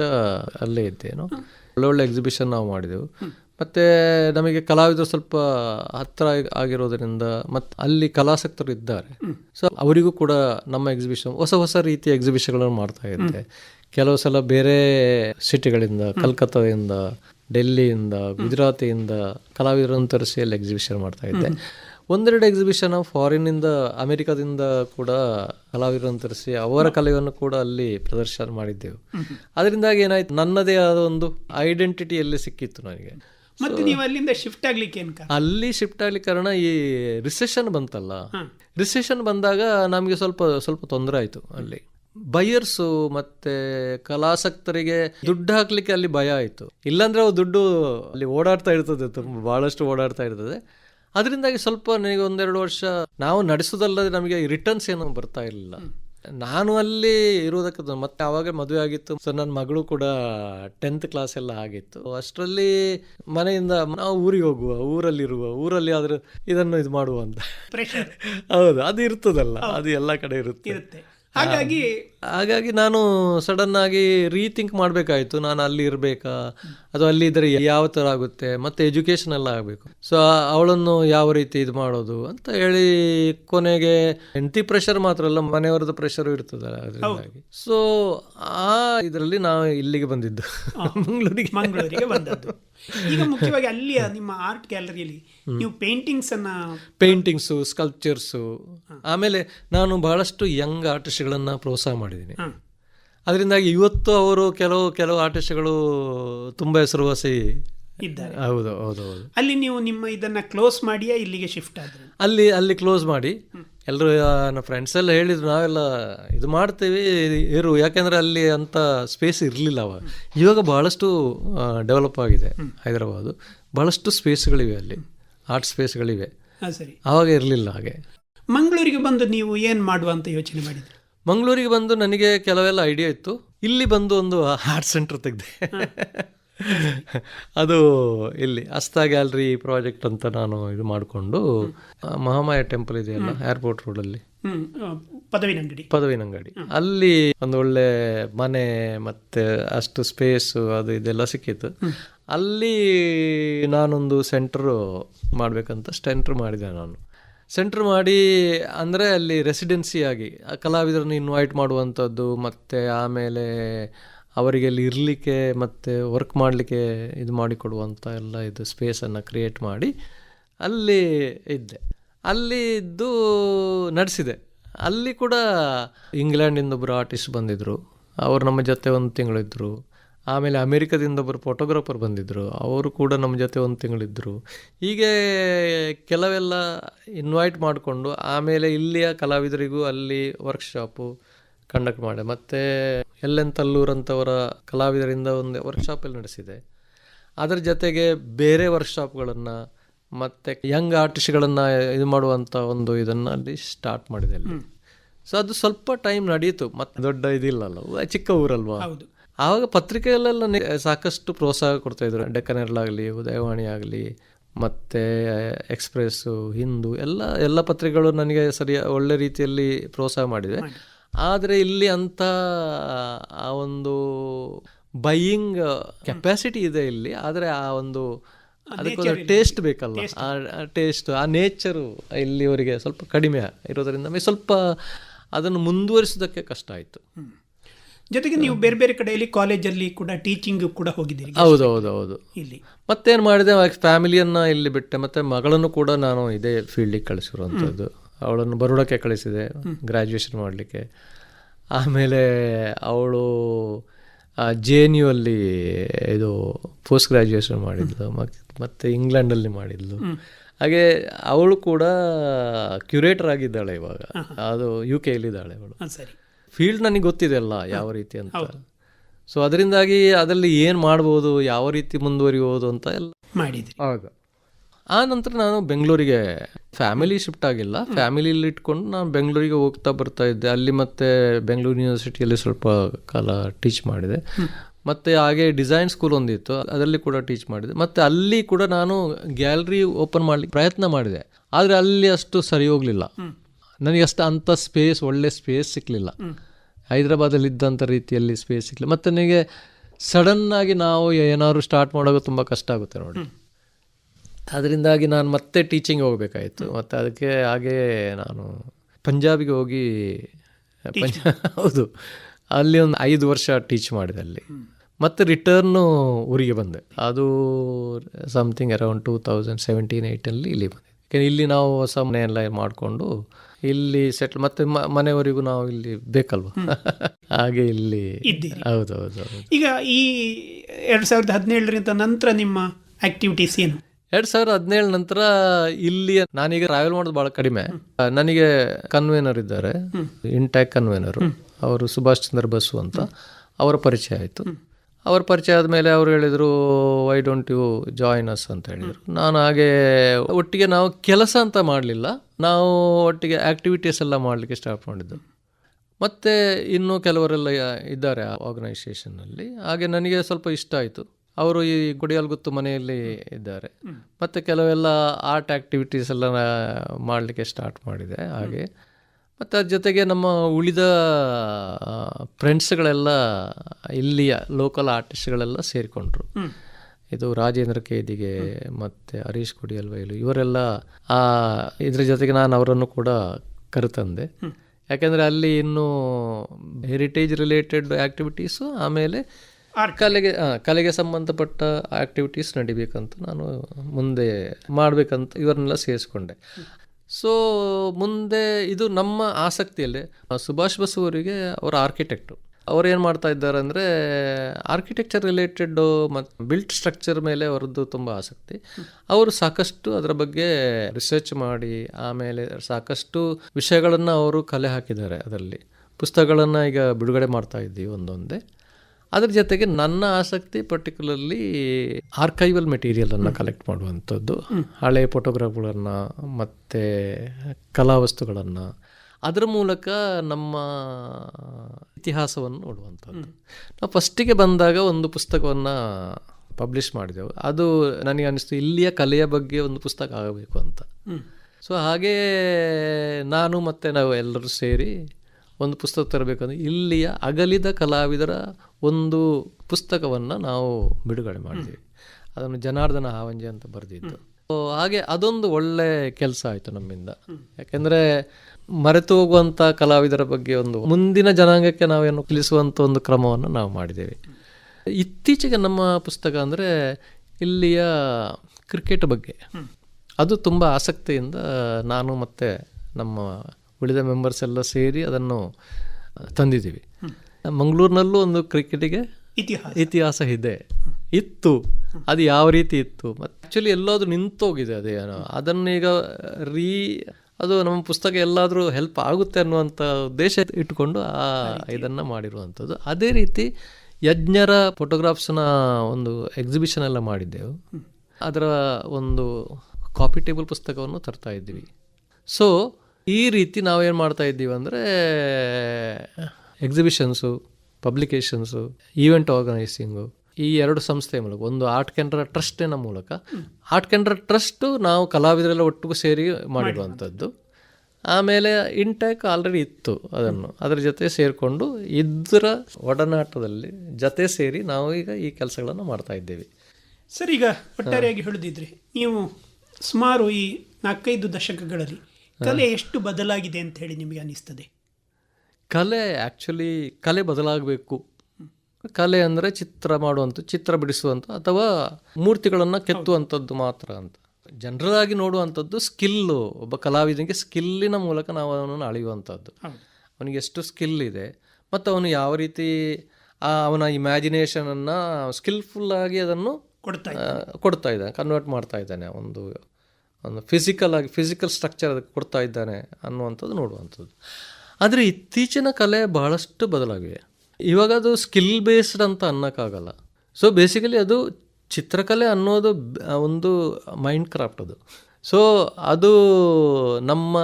ಅಲ್ಲೇ ಇದ್ದೇನು. ಒಳ್ಳೊಳ್ಳೆ ಎಕ್ಸಿಬಿಷನ್ ನಾವು ಮಾಡಿದೆವು. ಮತ್ತು ನಮಗೆ ಕಲಾವಿದರು ಸ್ವಲ್ಪ ಹತ್ತಿರ ಆಗಿರೋದರಿಂದ ಮತ್ತು ಅಲ್ಲಿ ಕಲಾಸಕ್ತರು ಇದ್ದಾರೆ. ಸೊ ಅವರಿಗೂ ಕೂಡ ನಮ್ಮ ಎಕ್ಸಿಬಿಷನ್ ಹೊಸ ಹೊಸ ರೀತಿಯ ಎಕ್ಸಿಬಿಷನ್ಗಳನ್ನು ಮಾಡ್ತಾ ಇದ್ದೆ. ಕೆಲವು ಸಲ ಬೇರೆ ಸಿಟಿಗಳಿಂದ ಕಲ್ಕತ್ತಾದಿಂದ ಡೆಲ್ಲಿಯಿಂದ ಗುಜರಾತಿಯಿಂದ ಕಲಾವಿದರನ್ನು ತರಿಸಿ ಅಲ್ಲಿ ಎಕ್ಸಿಬಿಷನ್ ಮಾಡ್ತಾ ಇದ್ದೆ. ಒಂದೆರಡು ಎಕ್ಸಿಬಿಷನ್ ಫಾರಿನ್ನಿಂದ ಅಮೆರಿಕದಿಂದ ಕೂಡ ಕಲಾವಿದರನ್ನು ತರಿಸಿ ಅವರ ಕಲೆಯನ್ನು ಕೂಡ ಅಲ್ಲಿ ಪ್ರದರ್ಶನ ಮಾಡಿದ್ದೆವು. ಅದರಿಂದಾಗಿ ಏನಾಯ್ತು? ನನ್ನದೇ ಆದ ಒಂದು ಐಡೆಂಟಿಟಿ ಎಲ್ಲಿ ಸಿಕ್ಕಿತ್ತು ನನಗೆ. ಮತ್ತೆ ನೀವು ಅಲ್ಲಿಂದ ಶಿಫ್ಟ್ ಆಗ್ಲಿಕ್ಕೆ ಏನ್ ಕಾರಣ? ಅಲ್ಲಿ ಶಿಫ್ಟ್ ಆಗ್ಲಿಕ್ಕೆ ಕಾರಣ ಈ ರಿಸೆಷನ್ ಬಂತಲ್ಲ? ರಿಸೆಷನ್ ಬಂದಾಗ ನಮಗೆ ಸ್ವಲ್ಪ ಸ್ವಲ್ಪ ತೊಂದರೆ ಆಯಿತು ಅಲ್ಲಿ. ಬೈಯರ್ಸು ಮತ್ತೆ ಕಲಾಸಕ್ತರಿಗೆ ದುಡ್ಡು ಹಾಕ್ಲಿಕ್ಕೆ ಅಲ್ಲಿ ಭಯ ಆಯಿತು. ಇಲ್ಲಾಂದ್ರೆ ಅವು ದುಡ್ಡು ಅಲ್ಲಿ ಓಡಾಡ್ತಾ ಇರ್ತದೆ ತುಂಬ ಬಹಳಷ್ಟು ಓಡಾಡ್ತಾ ಇರ್ತದೆ. ಅದರಿಂದಾಗಿ ಸ್ವಲ್ಪ ನನಗೆ ಒಂದೆರಡು ವರ್ಷ ನಾವು ನಡೆಸೋದಲ್ಲದೆ ನಮಗೆ ರಿಟರ್ನ್ಸ್ ಏನೂ ಬರ್ತಾ ಇರಲಿಲ್ಲ. ನಾನು ಅಲ್ಲಿ ಇರೋದಕ್ಕೆ ಮತ್ತೆ ಆವಾಗ ಮದುವೆ ಆಗಿತ್ತು. ಸೊ ನನ್ನ ಮಗಳು ಕೂಡ ಟೆಂತ್ ಕ್ಲಾಸ್ ಎಲ್ಲ ಆಗಿತ್ತು. ಅಷ್ಟರಲ್ಲಿ ಮನೆಯಿಂದ ನಾವು ಊರಿಗೆ ಹೋಗುವ ಊರಲ್ಲಿರುವ ಊರಲ್ಲಿ ಆದ್ರೆ ಇದನ್ನು ಇದು ಮಾಡುವ ಅಂತ. [LAUGHS] ಹೌದು ಅದು ಇರ್ತದಲ್ಲ ಅದು ಎಲ್ಲ ಕಡೆ ಇರುತ್ತೆ. ಹಾಗಾಗಿ ಹಾಗಾಗಿ ನಾನು ಸಡನ್ ಆಗಿ ರೀಥಿಂಕ್ ಮಾಡಬೇಕಾಯ್ತು. ನಾನು ಅಲ್ಲಿ ಇರಬೇಕಾ? ಅಥವಾ ಅಲ್ಲಿ ಇದ್ದರೆ ಯಾವ ಥರ ಆಗುತ್ತೆ? ಮತ್ತೆ ಎಜುಕೇಶನ್ ಎಲ್ಲ ಆಗಬೇಕು. ಸೊ ಅವಳನ್ನು ಯಾವ ರೀತಿ ಇದು ಮಾಡೋದು ಅಂತ ಹೇಳಿ ಕೊನೆಗೆ ಹೆಂಡತಿ ಪ್ರೆಷರ್ ಮಾತ್ರ ಅಲ್ಲ ಮನೆಯವರದ ಪ್ರೆಷರು ಇರ್ತದೆ ಅದರಿಂದಾಗಿ. ಸೊ ಆ ಇದರಲ್ಲಿ ನಾವು ಇಲ್ಲಿಗೆ ಬಂದಿದ್ದು. ಮಂಗಳೂರಿಗೆ. ಮಂಗಳೂರಿಗೆ ಬಂದದ್ದು. ಈಗ ಮುಖ್ಯವಾಗಿ ಅಲ್ಲಿ ನಿಮ್ಮ ಆರ್ಟ್ ಗ್ಯಾಲರಿಯಲ್ಲಿ ನೀವು ಪೇಂಟಿಂಗ್ಸ್ ಅನ್ನ ಪೇಂಟಿಂಗ್ಸು ಸ್ಕಲ್ಪ್ಚರ್ಸು ಆಮೇಲೆ ನಾನು ಬಹಳಷ್ಟು ಯಂಗ್ ಆರ್ಟಿಸ್ಟ್ಗಳನ್ನು ಪ್ರೋತ್ಸಾಹ ಮಾಡಿದ್ದೀನಿ. ಅದರಿಂದಾಗಿ ಇವತ್ತು ಅವರು ಕೆಲವು ಕೆಲವು ಆರ್ಟಿಸ್ಟ್ಗಳು ತುಂಬ ಹೆಸರುವಾಸಿ ಇದ್ದಾರೆ. ಹೌದು ಹೌದು ಹೌದು. ಅಲ್ಲಿ ನೀವು ನಿಮ್ಮ ಇದನ್ನ ಕ್ಲೋಸ್ ಮಾಡಿಯೇ ಇಲ್ಲಿಗೆ ಶಿಫ್ಟ್ ಆದ ಅಲ್ಲಿ ಅಲ್ಲಿ ಕ್ಲೋಸ್ ಮಾಡಿ. ಎಲ್ಲರೂ ನನ್ನ ಫ್ರೆಂಡ್ಸ್ ಎಲ್ಲ ಹೇಳಿದ್ರು ನಾವೆಲ್ಲ ಇದು ಮಾಡ್ತೀವಿ ಇರು ಯಾಕೆಂದ್ರೆ ಅಲ್ಲಿ ಅಂತ ಸ್ಪೇಸ್ ಇರಲಿಲ್ಲ ಅವ. ಇವಾಗ ಬಹಳಷ್ಟು ಡೆವಲಪ್ ಆಗಿದೆ ಹೈದರಾಬಾದು. ಭಾಳಷ್ಟು ಸ್ಪೇಸ್ಗಳಿವೆ ಅಲ್ಲಿ. ಆರ್ಟ್ ಸ್ಪೇಸ್ಗಳಿವೆ ಸರಿ. ಆವಾಗ ಇರಲಿಲ್ಲ ಹಾಗೆ. ಮಂಗಳೂರಿಗೆ ಬಂದು ನೀವು ಏನು ಮಾಡುವ ಅಂತ ಯೋಚನೆ ಮಾಡಿದ್ರಿ? ಮಂಗಳೂರಿಗೆ ಬಂದು ನನಗೆ ಕೆಲವೆಲ್ಲ ಐಡಿಯಾ ಇತ್ತು. ಇಲ್ಲಿ ಬಂದು ಒಂದು ಆರ್ಟ್ ಸೆಂಟರ್ ತೆಗೆದೆ. ಅದು ಇಲ್ಲಿ ಅಸ್ತಾ ಗ್ಯಾಲರಿ ಪ್ರಾಜೆಕ್ಟ್ ಅಂತ ನಾನು ಇದು ಮಾಡಿಕೊಂಡು ಮಹಾಮಾಯ ಟೆಂಪಲ್ ಇದೆಯಲ್ಲ ಏರ್ಪೋರ್ಟ್ ರೋಡಲ್ಲಿ ಪದವಿನಂಗಡಿ. ಪದವಿನಂಗಡಿ. ಅಲ್ಲಿ ಒಂದು ಒಳ್ಳೆ ಮನೆ ಮತ್ತೆ ಅಷ್ಟು ಸ್ಪೇಸು ಅದು ಇದೆಲ್ಲ ಸಿಕ್ಕಿತ್ತು. ಅಲ್ಲಿ ನಾನೊಂದು ಸೆಂಟ್ರು ಮಾಡಬೇಕಂತ ಸೆಂಟ್ರ್ ಮಾಡಿದೆ ನಾನು. ಸೆಂಟ್ರ್ ಮಾಡಿ ಅಂದರೆ ಅಲ್ಲಿ ರೆಸಿಡೆನ್ಸಿಯಾಗಿ ಆ ಕಲಾವಿದರನ್ನು ಇನ್ವೈಟ್ ಮಾಡುವಂಥದ್ದು, ಮತ್ತು ಆಮೇಲೆ ಅವರಿಗೆ ಅಲ್ಲಿ ಇರಲಿಕ್ಕೆ, ಮತ್ತು ವರ್ಕ್ ಮಾಡಲಿಕ್ಕೆ ಇದು ಮಾಡಿಕೊಡುವಂಥ ಎಲ್ಲ ಇದು ಸ್ಪೇಸನ್ನು ಕ್ರಿಯೇಟ್ ಮಾಡಿ ಅಲ್ಲಿ ಇದ್ದೆ. ಅಲ್ಲಿ ಇದ್ದು ನಡೆಸಿದೆ. ಅಲ್ಲಿ ಕೂಡ ಇಂಗ್ಲೆಂಡಿಂದ ಒಬ್ಬರು ಆರ್ಟಿಸ್ಟ್ ಬಂದಿದ್ದರು ಅವರು ನಮ್ಮ ಜೊತೆ ಒಂದು ತಿಂಗಳಿದ್ದರು ಆಮೇಲೆ ಅಮೇರಿಕದಿಂದ ಒಬ್ಬರು ಫೋಟೋಗ್ರಾಫರ್ ಬಂದಿದ್ದರು ಅವರು ಕೂಡ ನಮ್ಮ ಜೊತೆ ಒಂದು ತಿಂಗಳಿದ್ದರು ಹೀಗೆ ಕೆಲವೆಲ್ಲ ಇನ್ವೈಟ್ ಮಾಡಿಕೊಂಡು ಆಮೇಲೆ ಇಲ್ಲಿಯ ಕಲಾವಿದರಿಗೂ ಅಲ್ಲಿ ವರ್ಕ್ಶಾಪು ಕಂಡಕ್ಟ್ ಮಾಡಿ ಮತ್ತು ಎಲ್ ಎನ್ ತಲ್ಲೂರ್ ಅಂತವರ ಕಲಾವಿದರಿಂದ ಒಂದು ವರ್ಕ್ಶಾಪಲ್ಲಿ ನಡೆಸಿದೆ. ಅದರ ಜೊತೆಗೆ ಬೇರೆ ವರ್ಕ್ಶಾಪ್ಗಳನ್ನು ಮತ್ತು ಯಂಗ್ ಆರ್ಟಿಸ್ಟ್ಗಳನ್ನು ಇದು ಮಾಡುವಂಥ ಒಂದು ಇದನ್ನು ಅಲ್ಲಿ ಸ್ಟಾರ್ಟ್ ಮಾಡಿದೆ ಅಲ್ಲಿ. ಸೊ ಅದು ಸ್ವಲ್ಪ ಟೈಮ್ ನಡೀತು. ಮತ್ತು ದೊಡ್ಡ ಇದಿಲ್ಲಲ್ಲ ಚಿಕ್ಕ ಊರಲ್ವಾ? ಹೌದು. ಆವಾಗ ಪತ್ರಿಕೆಯಲ್ಲೆಲ್ಲ ನಿ- ಸಾಕಷ್ಟು ಪ್ರೋತ್ಸಾಹ ಕೊಡ್ತಾ ಇದ್ರು. ಡೆಕ್ಕನ್ ಆಗಲಿ ಉದಯವಾಣಿ ಆಗಲಿ ಮತ್ತು ಎಕ್ಸ್ಪ್ರೆಸ್ಸು ಹಿಂದೂ ಎಲ್ಲ ಎಲ್ಲ ಪತ್ರಿಕೆಗಳು ನನಗೆ ಸರಿಯ ಒಳ್ಳೆ ರೀತಿಯಲ್ಲಿ ಪ್ರೋತ್ಸಾಹ ಮಾಡಿದೆ. ಆದರೆ ಇಲ್ಲಿ ಅಂತ ಆ ಒಂದು ಬೈಯಿಂಗ್ ಕೆಪಾಸಿಟಿ ಇದೆ ಇಲ್ಲಿ. ಆದರೆ ಆ ಒಂದು ಅದಕ್ಕೊಂದು ಟೇಸ್ಟ್ ಬೇಕಲ್ಲ. ಆ ಟೇಸ್ಟ್ ಆ ನೇಚರು ಇಲ್ಲಿವರಿಗೆ ಸ್ವಲ್ಪ ಕಡಿಮೆ ಇರೋದರಿಂದ ಸ್ವಲ್ಪ ಅದನ್ನು ಮುಂದುವರಿಸೋದಕ್ಕೆ ಕಷ್ಟ ಆಯಿತು. ಜೊತೆಗೆ ನೀವು ಬೇರೆ ಬೇರೆ ಕಡೆಯಲ್ಲಿ ಕಾಲೇಜಲ್ಲಿ ಕೂಡ ಟೀಚಿಂಗ್ ಕೂಡ ಹೋಗಿದ್ದೀರಿ. ಹೌದು ಹೌದು ಹೌದು. ಇಲ್ಲಿ. ಮತ್ತೇನು ಮಾಡಿದೆ? ಫ್ಯಾಮಿಲಿಯನ್ನು ಇಲ್ಲಿ ಬಿಟ್ಟೆ. ಮತ್ತೆ ಮಗಳನ್ನು ಕೂಡ ನಾನು ಇದೇ ಫೀಲ್ಡಿಗೆ ಕಳಿಸಿರುವಂಥದ್ದು ಅವಳನ್ನು ಬರೋಡಕ್ಕೆ ಕಳಿಸಿದೆ ಗ್ರ್ಯಾಜುಯೇಷನ್ ಮಾಡಲಿಕ್ಕೆ. ಆಮೇಲೆ ಅವಳು ಜೆ ಎನ್ ಯು ಅಲ್ಲಿ ಇದು ಪೋಸ್ಟ್ ಗ್ರ್ಯಾಜುಯೇಷನ್ ಮಾಡಿದ್ಲು. ಮತ್ತು ಮತ್ತೆ ಇಂಗ್ಲೆಂಡಲ್ಲಿ ಮಾಡಿದ್ಲು. ಹಾಗೆ ಅವಳು ಕೂಡ ಕ್ಯೂರೇಟರ್ ಆಗಿದ್ದಾಳೆ ಇವಾಗ. ಅದು ಯು ಕೆ ಇದ್ದಾಳೆ ಅವಳು. ಸರಿ. ಫೀಲ್ಡ್ ನನಗೆ ಗೊತ್ತಿದೆ ಅಲ್ಲ ಯಾವ ರೀತಿ ಅಂತ. ಸೊ ಅದರಿಂದಾಗಿ ಅದರಲ್ಲಿ ಏನು ಮಾಡ್ಬೋದು ಯಾವ ರೀತಿ ಮುಂದುವರಿಬೋದು ಅಂತ ಎಲ್ಲ ಮಾಡಿದ್ರಿ. ಆಗ. ಆ ನಂತರ ನಾನು ಬೆಂಗಳೂರಿಗೆ ಫ್ಯಾಮಿಲಿ ಶಿಫ್ಟ್ ಆಗಿಲ್ಲ. ಫ್ಯಾಮಿಲಿಯಲ್ಲಿ ಇಟ್ಕೊಂಡು ನಾನು ಬೆಂಗಳೂರಿಗೆ ಹೋಗ್ತಾ ಬರ್ತಾ ಇದ್ದೆ. ಅಲ್ಲಿ ಮತ್ತೆ ಬೆಂಗಳೂರು ಯೂನಿವರ್ಸಿಟಿಯಲ್ಲಿ ಸ್ವಲ್ಪ ಕಾಲ ಟೀಚ್ ಮಾಡಿದೆ. ಮತ್ತೆ ಹಾಗೆ ಡಿಸೈನ್ ಸ್ಕೂಲ್ ಒಂದಿತ್ತು. ಅದರಲ್ಲಿ ಕೂಡ ಟೀಚ್ ಮಾಡಿದೆ. ಮತ್ತೆ ಅಲ್ಲಿ ಕೂಡ ನಾನು ಗ್ಯಾಲರಿ ಓಪನ್ ಮಾಡಲಿಕ್ಕೆ ಪ್ರಯತ್ನ ಮಾಡಿದೆ. ಆದರೆ ಅಲ್ಲಿ ಅಷ್ಟು ಸರಿ ಹೋಗಲಿಲ್ಲ. ನನಗೆ ಅಷ್ಟು ಅಂಥ ಸ್ಪೇಸ್ ಒಳ್ಳೆ ಸ್ಪೇಸ್ ಸಿಕ್ಕಲಿಲ್ಲ ಹೈದ್ರಾಬಾದಲ್ಲಿ ಇದ್ದಂಥ ರೀತಿಯಲ್ಲಿ ಸ್ಪೇಸ್ ಸಿಕ್ಕಲಿಲ್ಲ ಮತ್ತು ನನಗೆ ಸಡನ್ನಾಗಿ ನಾವು ಏನಾದ್ರು ಸ್ಟಾರ್ಟ್ ಮಾಡೋದು ತುಂಬ ಕಷ್ಟ ಆಗುತ್ತೆ ನೋಡಿ. ಅದರಿಂದಾಗಿ ನಾನು ಮತ್ತೆ ಟೀಚಿಂಗ್ ಹೋಗಬೇಕಾಯಿತು. ಮತ್ತು ಅದಕ್ಕೆ ಹಾಗೆ ನಾನು ಪಂಜಾಬಿಗೆ ಹೋಗಿ ಪಂಜಾಬ್ [LAUGHS] ಹೌದು. ಅಲ್ಲಿ ಒಂದು ಐದು ವರ್ಷ ಟೀಚ್ ಮಾಡಿದೆ ಅಲ್ಲಿ. ಮತ್ತು ರಿಟರ್ನು ಊರಿಗೆ ಬಂದೆ. ಅದು something around two thousand seventeen ಏಯ್ಟಲ್ಲಿ ಇಲ್ಲಿ ಬಂದೆ. ಯಾಕೆಂದರೆ ಇಲ್ಲಿ ನಾವು ಹೊಸ ಮನೆಯೆಲ್ಲ ಮಾಡಿಕೊಂಡು ಇಲ್ಲಿ ಸೆಟ್ಲ್ ಮತ್ತೆ ಮನೆಯವರಿಗೂ ನಾವು ಇಲ್ಲಿ ಬೇಕಲ್ವ? [LAUGHS] ಹಾಗೆ ಇಲ್ಲಿ ಹೌದೌದು ಹೌದು ಹೌದು ಹೌದು. ಈಗ ಈ ಎರಡು ಸಾವಿರದ ಹದಿನೇಳರಿಂದ ನಂತರ ನಿಮ್ಮ ಆಕ್ಟಿವಿಟೀಸ್ ಏನು? ಎರಡ್ ಸಾವಿರದ ಹದಿನೇಳು ನಂತರ ಇಲ್ಲಿ ನಾನೀಗ ಟ್ರಾವೆಲ್ ಮಾಡೋದು ಬಹಳ ಕಡಿಮೆ. ನನಗೆ ಕನ್ವೇನರ್ ಇದ್ದಾರೆ. ಇಂಟ್ಯಾಕ್ ಕನ್ವೇನರು ಅವರು ಸುಭಾಷ್ ಚಂದ್ರ ಬಸು ಅಂತ. ಅವರ ಪರಿಚಯ ಆಯಿತು. ಅವರ ಪರಿಚಯ ಆದಮೇಲೆ ಅವರು ಹೇಳಿದರು why don't you join us ಅಂತ ಹೇಳಿದರು. ನಾನು ಹಾಗೆ ಒಟ್ಟಿಗೆ ನಾವು ಕೆಲಸ ಅಂತ ಮಾಡಲಿಲ್ಲ. ನಾವು ಒಟ್ಟಿಗೆ ಆ್ಯಕ್ಟಿವಿಟೀಸ್ ಎಲ್ಲ ಮಾಡಲಿಕ್ಕೆ ಸ್ಟಾರ್ಟ್ ಮಾಡಿದ್ದು. ಮತ್ತು ಇನ್ನೂ ಕೆಲವರೆಲ್ಲ ಇದ್ದಾರೆ ಆ ಆರ್ಗನೈಸೇಷನ್ನಲ್ಲಿ ಹಾಗೆ ನನಗೆ ಸ್ವಲ್ಪ ಇಷ್ಟ ಆಯಿತು. ಅವರು ಈ ಗುಡಿಯಲ್ಗುತ್ತು ಮನೆಯಲ್ಲಿ ಇದ್ದಾರೆ. ಮತ್ತು ಕೆಲವೆಲ್ಲ ಆರ್ಟ್ ಆ್ಯಕ್ಟಿವಿಟೀಸ್ ಎಲ್ಲ ಮಾಡಲಿಕ್ಕೆ ಸ್ಟಾರ್ಟ್ ಮಾಡಿದೆ ಹಾಗೆ. ಮತ್ತು ಅದ್ರ ಜೊತೆಗೆ ನಮ್ಮ ಉಳಿದ ಫ್ರೆಂಡ್ಸ್ಗಳೆಲ್ಲ ಇಲ್ಲಿಯ ಲೋಕಲ್ ಆರ್ಟಿಸ್ಟ್ಗಳೆಲ್ಲ ಸೇರಿಕೊಂಡ್ರು. ಇದು ರಾಜೇಂದ್ರ ಕೇದಿಗೆ ಮತ್ತು ಹರೀಶ್ ಕುಡಿಯಲ್ವೈಲು ಇವರೆಲ್ಲ ಆ ಇದ್ರ ಜೊತೆಗೆ ನಾನು ಅವರನ್ನು ಕೂಡ ಕರೆತಂದೆ. ಯಾಕೆಂದರೆ ಅಲ್ಲಿ ಇನ್ನೂ ಹೆರಿಟೇಜ್ ರಿಲೇಟೆಡ್ ಆ್ಯಕ್ಟಿವಿಟೀಸು ಆಮೇಲೆ ಕಲೆಗೆ ಕಲೆಗೆ ಸಂಬಂಧಪಟ್ಟ ಆ್ಯಕ್ಟಿವಿಟೀಸ್ ನಡಿಬೇಕಂತ ನಾನು ಮುಂದೆ ಮಾಡಬೇಕಂತ ಇವರನ್ನೆಲ್ಲ ಸೇರಿಸ್ಕೊಂಡೆ. ಸೊ ಮುಂದೆ ಇದು ನಮ್ಮ ಆಸಕ್ತಿಯಲ್ಲಿ ಸುಭಾಷ್ ಬಸು ಅವರಿಗೆ ಅವರ ಆರ್ಕಿಟೆಕ್ಟು ಅವ್ರು ಏನು ಮಾಡ್ತಾ ಇದ್ದಾರೆ ಅಂದರೆ ಆರ್ಕಿಟೆಕ್ಚರ್ ರಿಲೇಟೆಡ್ ಮತ್ತು ಬಿಲ್ಟ್ ಸ್ಟ್ರಕ್ಚರ್ ಮೇಲೆ ಅವರದ್ದು ತುಂಬ ಆಸಕ್ತಿ. ಅವರು ಸಾಕಷ್ಟು ಅದರ ಬಗ್ಗೆ ರಿಸರ್ಚ್ ಮಾಡಿ ಆಮೇಲೆ ಸಾಕಷ್ಟು ವಿಷಯಗಳನ್ನು ಅವರು ಕಲೆ ಹಾಕಿದ್ದಾರೆ ಅದರಲ್ಲಿ. ಪುಸ್ತಕಗಳನ್ನು ಈಗ ಬಿಡುಗಡೆ ಮಾಡ್ತಾ ಇದ್ದೀವಿ ಒಂದೊಂದೇ. ಅದ್ರ ಜೊತೆಗೆ ನನ್ನ ಆಸಕ್ತಿ ಪರ್ಟಿಕ್ಯುಲರ್ಲಿ ಆರ್ಕೈವಲ್ ಮೆಟೀರಿಯಲನ್ನು ಕಲೆಕ್ಟ್ ಮಾಡುವಂಥದ್ದು. ಹಳೆ ಫೋಟೋಗ್ರಾಫ್ಗಳನ್ನು ಮತ್ತು ಕಲಾವಸ್ತುಗಳನ್ನು ಅದರ ಮೂಲಕ ನಮ್ಮ ಇತಿಹಾಸವನ್ನು ನೋಡುವಂಥದ್ದು. ನಾವು ಫಸ್ಟಿಗೆ ಬಂದಾಗ ಒಂದು ಪುಸ್ತಕವನ್ನು ಪಬ್ಲಿಷ್ ಮಾಡಿದೆವು. ಅದು ನನಗೆ ಅನಿಸ್ತು ಇಲ್ಲಿಯ ಕಲೆಯ ಬಗ್ಗೆ ಒಂದು ಪುಸ್ತಕ ಆಗಬೇಕು ಅಂತ. ಸೊ ಹಾಗೇ ನಾನು ಮತ್ತು ನಾವು ಎಲ್ಲರೂ ಸೇರಿ ಒಂದು ಪುಸ್ತಕ ತರಬೇಕಂದ್ರೆ ಇಲ್ಲಿಯ ಅಗಲಿದ ಕಲಾವಿದರ ಒಂದು ಪುಸ್ತಕವನ್ನು ನಾವು ಬಿಡುಗಡೆ ಮಾಡಿದ್ವಿ. ಅದನ್ನು ಜನಾರ್ದನ ಹಾವಂಜಿ ಅಂತ ಬರೆದಿದ್ದು. ಸೊ ಹಾಗೆ ಅದೊಂದು ಒಳ್ಳೆ ಕೆಲಸ ಆಯಿತು ನಮ್ಮಿಂದ. ಯಾಕೆಂದರೆ ಮರೆತು ಹೋಗುವಂಥ ಕಲಾವಿದರ ಬಗ್ಗೆ ಒಂದು ಮುಂದಿನ ಜನಾಂಗಕ್ಕೆ ನಾವೇನು ತಿಳಿಸುವಂಥ ಒಂದು ಕ್ರಮವನ್ನು ನಾವು ಮಾಡಿದ್ದೇವೆ. ಇತ್ತೀಚೆಗೆ ನಮ್ಮ ಪುಸ್ತಕ ಅಂದರೆ ಇಲ್ಲಿಯ ಕ್ರಿಕೆಟ್ ಬಗ್ಗೆ. ಅದು ತುಂಬ ಆಸಕ್ತಿಯಿಂದ ನಾನು ಮತ್ತು ನಮ್ಮ ಉಳಿದ ಮೆಂಬರ್ಸ್ ಎಲ್ಲ ಸೇರಿ ಅದನ್ನು ತಂದಿದ್ದೀವಿ. ಮಂಗಳೂರಿನಲ್ಲೂ ಒಂದು ಕ್ರಿಕೆಟಿಗೆ ಇತಿಹಾಸ. ಇತಿಹಾಸ ಇದೆ. ಇತ್ತು. ಅದು ಯಾವ ರೀತಿ ಇತ್ತು? ಆ್ಯಕ್ಚುಲಿ ಎಲ್ಲಾದರೂ ನಿಂತೋಗಿದೆ ಅದೇನೋ ಅದನ್ನು ಈಗ ರೀ ಅದು ನಮ್ಮ ಪುಸ್ತಕ ಎಲ್ಲಾದರೂ ಹೆಲ್ಪ್ ಆಗುತ್ತೆ ಅನ್ನುವಂಥ ಉದ್ದೇಶ ಇಟ್ಕೊಂಡು ಆ ಇದನ್ನು ಮಾಡಿರುವಂಥದ್ದು. ಅದೇ ರೀತಿ ಯಜ್ಞರ ಫೋಟೋಗ್ರಾಫ್ಸ್ನ ಒಂದು ಎಕ್ಸಿಬಿಷನ್ ಎಲ್ಲ ಮಾಡಿದ್ದೆವು. ಅದರ ಒಂದು ಕಾಪಿ ಟೇಬಲ್ ಪುಸ್ತಕವನ್ನು ತರ್ತಾ ಇದ್ವಿ ಸೊ ಈ ರೀತಿ ನಾವೇನು ಮಾಡ್ತಾ ಇದ್ದೀವಿ ಅಂದರೆ ಎಕ್ಸಿಬಿಷನ್ಸು ಪಬ್ಲಿಕೇಶನ್ಸು ಈವೆಂಟ್ ಆರ್ಗನೈಸಿಂಗು ಈ ಎರಡು ಸಂಸ್ಥೆಯ ಮೂಲಕ ಒಂದು ಆರ್ಟ್ ಕೆನರಾ ಟ್ರಸ್ಟಿನ ಮೂಲಕ ಆರ್ಟ್ ಕೆನರಾ ಟ್ರಸ್ಟು ನಾವು ಕಲಾವಿದರೆಲ್ಲ ಒಟ್ಟಿಗೂ ಸೇರಿ ಮಾಡಿರುವಂಥದ್ದು. ಆಮೇಲೆ ಇಂಟ್ಯಾಕ್ ಆಲ್ರೆಡಿ ಇತ್ತು ಅದನ್ನು. ಅದರ ಜೊತೆ ಸೇರಿಕೊಂಡು ಇದರ ಒಡನಾಟದಲ್ಲಿ ಜೊತೆ ಸೇರಿ ನಾವು ಈಗ ಈ ಕೆಲಸಗಳನ್ನು ಮಾಡ್ತಾ ಇದ್ದೇವೆ. ಸರ್ ಈಗ ಒಟ್ಟಾರೆಯಾಗಿ ಹೇಳುದಿದ್ರೆ ನೀವು ಸುಮಾರು ಈ ನಾಲ್ಕೈದು ದಶಕಗಳಲ್ಲಿ ಕಲೆ ಎಷ್ಟು ಬದಲಾಗಿದೆ ಅಂತ ಹೇಳಿ ನಿಮಗೆ ಅನಿಸ್ತದೆ? ಕಲೆ ಆ್ಯಕ್ಚುಲಿ ಕಲೆ ಬದಲಾಗಬೇಕು. ಕಲೆ ಅಂದರೆ ಚಿತ್ರ ಮಾಡುವಂಥ ಚಿತ್ರ ಬಿಡಿಸುವಂಥ ಅಥವಾ ಮೂರ್ತಿಗಳನ್ನು ಕೆತ್ತುವಂಥದ್ದು ಮಾತ್ರ ಅಂತ. ಜನರಲ್ ಆಗಿ ನೋಡುವಂಥದ್ದು ಸ್ಕಿಲ್ಲು ಒಬ್ಬ ಕಲಾವಿದನಿಗೆ ಸ್ಕಿಲ್ಲಿನ ಮೂಲಕ ನಾವು ಅವನನ್ನು ಅಳೆಯುವಂಥದ್ದು. ಅವನಿಗೆ ಎಷ್ಟು ಸ್ಕಿಲ್ ಇದೆ ಮತ್ತು ಅವನು ಯಾವ ರೀತಿ ಅವನ ಇಮ್ಯಾಜಿನೇಷನನ್ನು ಸ್ಕಿಲ್ಫುಲ್ಲಾಗಿ ಅದನ್ನು ಕೊಡ್ತಾ ಕೊಡ್ತಾ ಇದ್ದಾನೆ ಕನ್ವರ್ಟ್ ಮಾಡ್ತಾ ಇದ್ದಾನೆ ಒಂದು ಒಂದು ಫಿಸಿಕಲ್ ಆಗಿ ಫಿಸಿಕಲ್ ಸ್ಟ್ರಕ್ಚರ್ ಅದಕ್ಕೆ ಕೊಡ್ತಾ ಇದ್ದಾನೆ ಅನ್ನುವಂಥದ್ದು ನೋಡುವಂಥದ್ದು. ಆದರೆ ಇತ್ತೀಚಿನ ಕಲೆ ಬಹಳಷ್ಟು ಬದಲಾಗಿವೆ ಇವಾಗ ಅದು ಸ್ಕಿಲ್ ಬೇಸ್ಡ್ ಅಂತ ಅನ್ನೋಕ್ಕಾಗಲ್ಲ. ಸೊ ಬೇಸಿಕಲಿ ಅದು ಚಿತ್ರಕಲೆ ಅನ್ನೋದು ಒಂದು ಮೈಂಡ್ ಕ್ರಾಫ್ಟ್ ಅದು. ಸೊ ಅದು ನಮ್ಮ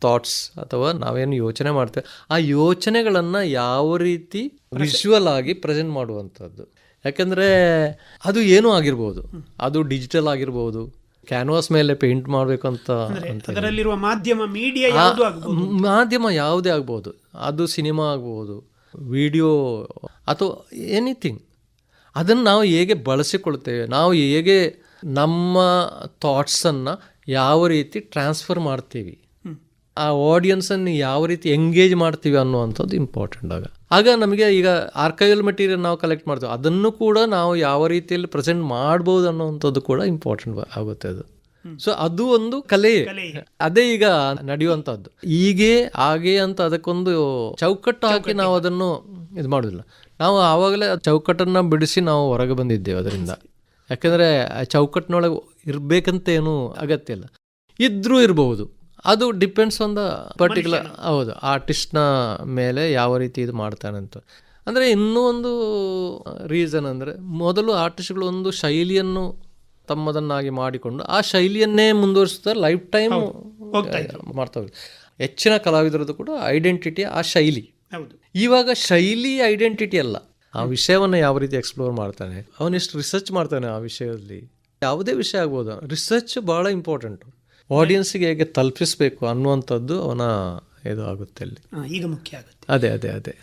ಥಾಟ್ಸ್ ಅಥವಾ ನಾವೇನು ಯೋಚನೆ ಮಾಡ್ತೇವೆ ಆ ಯೋಚನೆಗಳನ್ನು ಯಾವ ರೀತಿ ವಿಶ್ವಲ್ ಆಗಿ ಪ್ರೆಸೆಂಟ್ ಮಾಡುವಂಥದ್ದು. ಯಾಕೆಂದರೆ ಅದು ಏನೂ ಆಗಿರ್ಬೋದು. ಅದು ಡಿಜಿಟಲ್ ಆಗಿರ್ಬೋದು. ಕ್ಯಾನ್ವಾಸ್ ಮೇಲೆ ಪೇಂಟ್ ಮಾಡಬೇಕು ಅಂತ ಅದರಲ್ಲಿರುವ ಮಾಧ್ಯಮ ಮೀಡಿಯಾ ಮಾಧ್ಯಮ ಯಾವುದೇ ಆಗ್ಬೋದು. ಅದು ಸಿನಿಮಾ ಆಗ್ಬೋದು. ವಿಡಿಯೋ ಅಥವಾ ಎನಿಥಿಂಗ್ ಅದನ್ನು ನಾವು ಹೇಗೆ ಬಳಸಿಕೊಳ್ತೇವೆ ನಾವು ಹೇಗೆ ನಮ್ಮ ಥಾಟ್ಸನ್ನು ಯಾವ ರೀತಿ ಟ್ರಾನ್ಸ್ಫರ್ ಮಾಡ್ತೀವಿ ಆ ಆಡಿಯನ್ಸನ್ನು ಯಾವ ರೀತಿ ಎಂಗೇಜ್ ಮಾಡ್ತೀವಿ ಅನ್ನುವಂಥದ್ದು ಇಂಪಾರ್ಟೆಂಟ್ ಆಗ. ಆಗ ನಮಗೆ ಈಗ ಆರ್ಕೈವಲ್ ಮೆಟೀರಿಯಲ್ ನಾವು ಕಲೆಕ್ಟ್ ಮಾಡ್ತೀವಿ ಅದನ್ನು ಕೂಡ ನಾವು ಯಾವ ರೀತಿಯಲ್ಲಿ ಪ್ರೆಸೆಂಟ್ ಮಾಡ್ಬೋದು ಅನ್ನೋವಂಥದ್ದು ಕೂಡ ಇಂಪಾರ್ಟೆಂಟ್ ಆಗುತ್ತೆ ಅದು. ಸೊ ಅದು ಒಂದು ಕಲೆ. ಅದೇ ಈಗ ನಡೆಯುವಂಥದ್ದು. ಹೀಗೆ ಹಾಗೆ ಅಂತ ಅದಕ್ಕೊಂದು ಚೌಕಟ್ಟು ಹಾಕಿ ನಾವು ಅದನ್ನು ಇದು ಮಾಡುದಿಲ್ಲ. ನಾವು ಆವಾಗಲೇ ಚೌಕಟ್ಟನ್ನ ಚೌಕಟ್ಟನ್ನು ಬಿಡಿಸಿ ನಾವು ಹೊರಗೆ ಬಂದಿದ್ದೇವೆ ಅದರಿಂದ. ಯಾಕಂದ್ರೆ ಆ ಚೌಕಟ್ಟಿನೊಳಗೆ ಇರ್ಬೇಕಂತ ಏನು ಅಗತ್ಯ ಇಲ್ಲ. ಇದ್ರೂ ಇರಬಹುದು ಅದು ಡಿಪೆಂಡ್ಸ್ ಆನ್ ದ ಪರ್ಟಿಕ್ಯುಲರ್ ಹೌದು ಆರ್ಟಿಸ್ಟ್ನ ಮೇಲೆ ಯಾವ ರೀತಿ ಇದು ಮಾಡ್ತಾನೆ ಅಂತ. ಅಂದರೆ ಇನ್ನೂ ಒಂದು ರೀಸನ್ ಅಂದರೆ ಮೊದಲು ಆರ್ಟಿಸ್ಟ್ಗಳು ಒಂದು ಶೈಲಿಯನ್ನು ತಮ್ಮದನ್ನಾಗಿ ಮಾಡಿಕೊಂಡು ಆ ಶೈಲಿಯನ್ನೇ ಮುಂದುವರಿಸುತ್ತಾ ಲೈಫ್ ಟೈಮ್ ಮಾಡ್ತಾ ಹೋಗಿ ಹೆಚ್ಚಿನ ಕಲಾವಿದರದ್ದು ಕೂಡ ಐಡೆಂಟಿಟಿ ಆ ಶೈಲಿ. ಹೌದು. ಇವಾಗ ಶೈಲಿ ಐಡೆಂಟಿಟಿ ಅಲ್ಲ. ಆ ವಿಷಯವನ್ನು ಯಾವ ರೀತಿ ಎಕ್ಸ್ಪ್ಲೋರ್ ಮಾಡ್ತಾನೆ ಅವನಿಷ್ಟು ರಿಸರ್ಚ್ ಮಾಡ್ತಾನೆ ಆ ವಿಷಯದಲ್ಲಿ ಯಾವುದೇ ವಿಷಯ ಆಗ್ಬೋದು. ರಿಸರ್ಚ್ ಭಾಳ ಇಂಪಾರ್ಟೆಂಟು ಆಡಿಯನ್ಸ್ಗೆ ಹೇಗೆ ತಲುಪಿಸಬೇಕು ಅನ್ನುವಂಥದ್ದು ಅವನ ಇದು ಆಗುತ್ತೆ ಅಲ್ಲಿ. ಈಗ ಮುಖ್ಯ ಆಗುತ್ತೆ. ಅದೇ ಅದೇ ಅದೇ.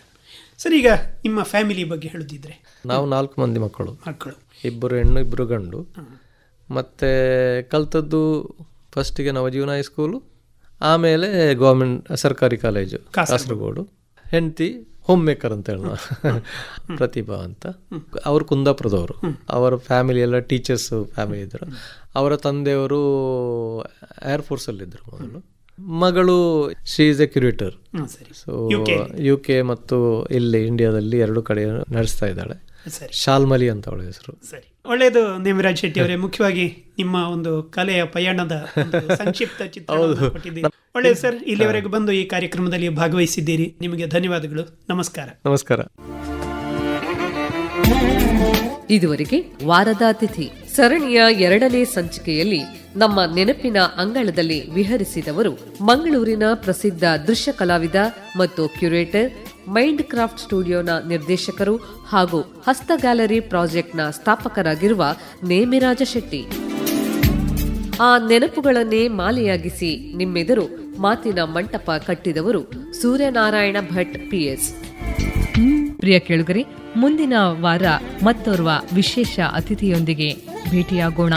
ಸರಿ ಈಗ ನಿಮ್ಮ ಫ್ಯಾಮಿಲಿ ಬಗ್ಗೆ ಹೇಳುದಿದ್ರೆ. ನಾವು ನಾಲ್ಕು ಮಂದಿ ಮಕ್ಕಳು. ಮಕ್ಕಳು. ಇಬ್ಬರು ಹೆಣ್ಣು ಇಬ್ಬರು ಗಂಡು. ಮತ್ತು ಕಲ್ತದ್ದು ಫಸ್ಟಿಗೆ ನವಜೀವನ ಹೈಸ್ಕೂಲು ಆಮೇಲೆ ಗೌರ್ಮೆಂಟ್ ಸರ್ಕಾರಿ ಕಾಲೇಜು ಕಾಸರಗೋಡು. ಹೆಂಡತಿ ಹೋಮ್ ಮೇಕರ್ ಅಂತ ಹೇಳೋಣ. ಪ್ರತಿಭಾ ಅಂತ. ಅವರು ಕುಂದಾಪುರದವರು. ಅವರ ಫ್ಯಾಮಿಲಿ ಎಲ್ಲ ಟೀಚರ್ಸ್ ಫ್ಯಾಮಿಲಿ ಇದ್ದರು ಅವರ ತಂದೆಯವರು ಏರ್ ಫೋರ್ಸಲ್ಲಿದ್ದರು ಮೊದಲು. ಮಗಳು she is a curator so U K ಮತ್ತು ಇಲ್ಲಿ ಇಂಡಿಯಾದಲ್ಲಿ ಎರಡು ಕಡೆ ನಡೆಸ್ತಾ ಇದ್ದಾಳೆ. ಸರಿ. ಶಾಲ್ಮಲಿ ಅಂತ ಅವಳ ಹೆಸರು. ಸರಿ. ಒಳ್ಳೆಯದು ನೇಮರಾಜ್ ಶೆಟ್ಟಿ ಅವರೇ. ಮುಖ್ಯವಾಗಿ ನಿಮ್ಮ ಒಂದು ಕಲೆಯ ಪಯಣದ ಒಂದು [LAUGHS] ಸಂಕ್ಷಿಪ್ತ ಚಿತ್ರ ಕೊಟ್ಟಿದ್ದೀರಿ ಒಳ್ಳೆಯದು ಸರ್. ಇಲ್ಲಿವರೆಗೂ ಬಂದು ಈ ಕಾರ್ಯಕ್ರಮದಲ್ಲಿ ಭಾಗವಹಿಸಿದ್ದೀರಿ. ನಿಮಗೆ ಧನ್ಯವಾದಗಳು. ನಮಸ್ಕಾರ. ನಮಸ್ಕಾರ. ಇದುವರೆಗೆ ವಾರದ ಅತಿಥಿ ಸರಣಿಯ ಎರಡನೇ ಸಂಚಿಕೆಯಲ್ಲಿ ನಮ್ಮ ನೆನಪಿನ ಅಂಗಳದಲ್ಲಿ ವಿಹರಿಸಿದವರು ಮಂಗಳೂರಿನ ಪ್ರಸಿದ್ಧ ದೃಶ್ಯ ಕಲಾವಿದ ಮತ್ತು ಕ್ಯೂರೇಟರ್ ಮೈಂಡ್ ಕ್ರಾಫ್ಟ್ ಸ್ಟುಡಿಯೋನ ನಿರ್ದೇಶಕರು ಹಾಗೂ ಹಸ್ತ ಗ್ಯಾಲರಿ ಪ್ರಾಜೆಕ್ಟ್ನ ಸ್ಥಾಪಕರಾಗಿರುವ ನೇಮಿರಾಜ ಶೆಟ್ಟಿ. ಆ ನೆನಪುಗಳನ್ನೇ ಮಾಲೆಯಾಗಿಸಿ ನಿಮ್ಮೆದುರು ಮಾತಿನ ಮಂಟಪ ಕಟ್ಟಿದವರು ಸೂರ್ಯನಾರಾಯಣ ಭಟ್ ಪಿಎಸ್. ಪ್ರಿಯ ಕೇಳುಗರೆ, ಮುಂದಿನ ವಾರ ಮತ್ತೋರ್ವ ವಿಶೇಷ ಅತಿಥಿಯೊಂದಿಗೆ ಭೇಟಿಯಾಗೋಣ.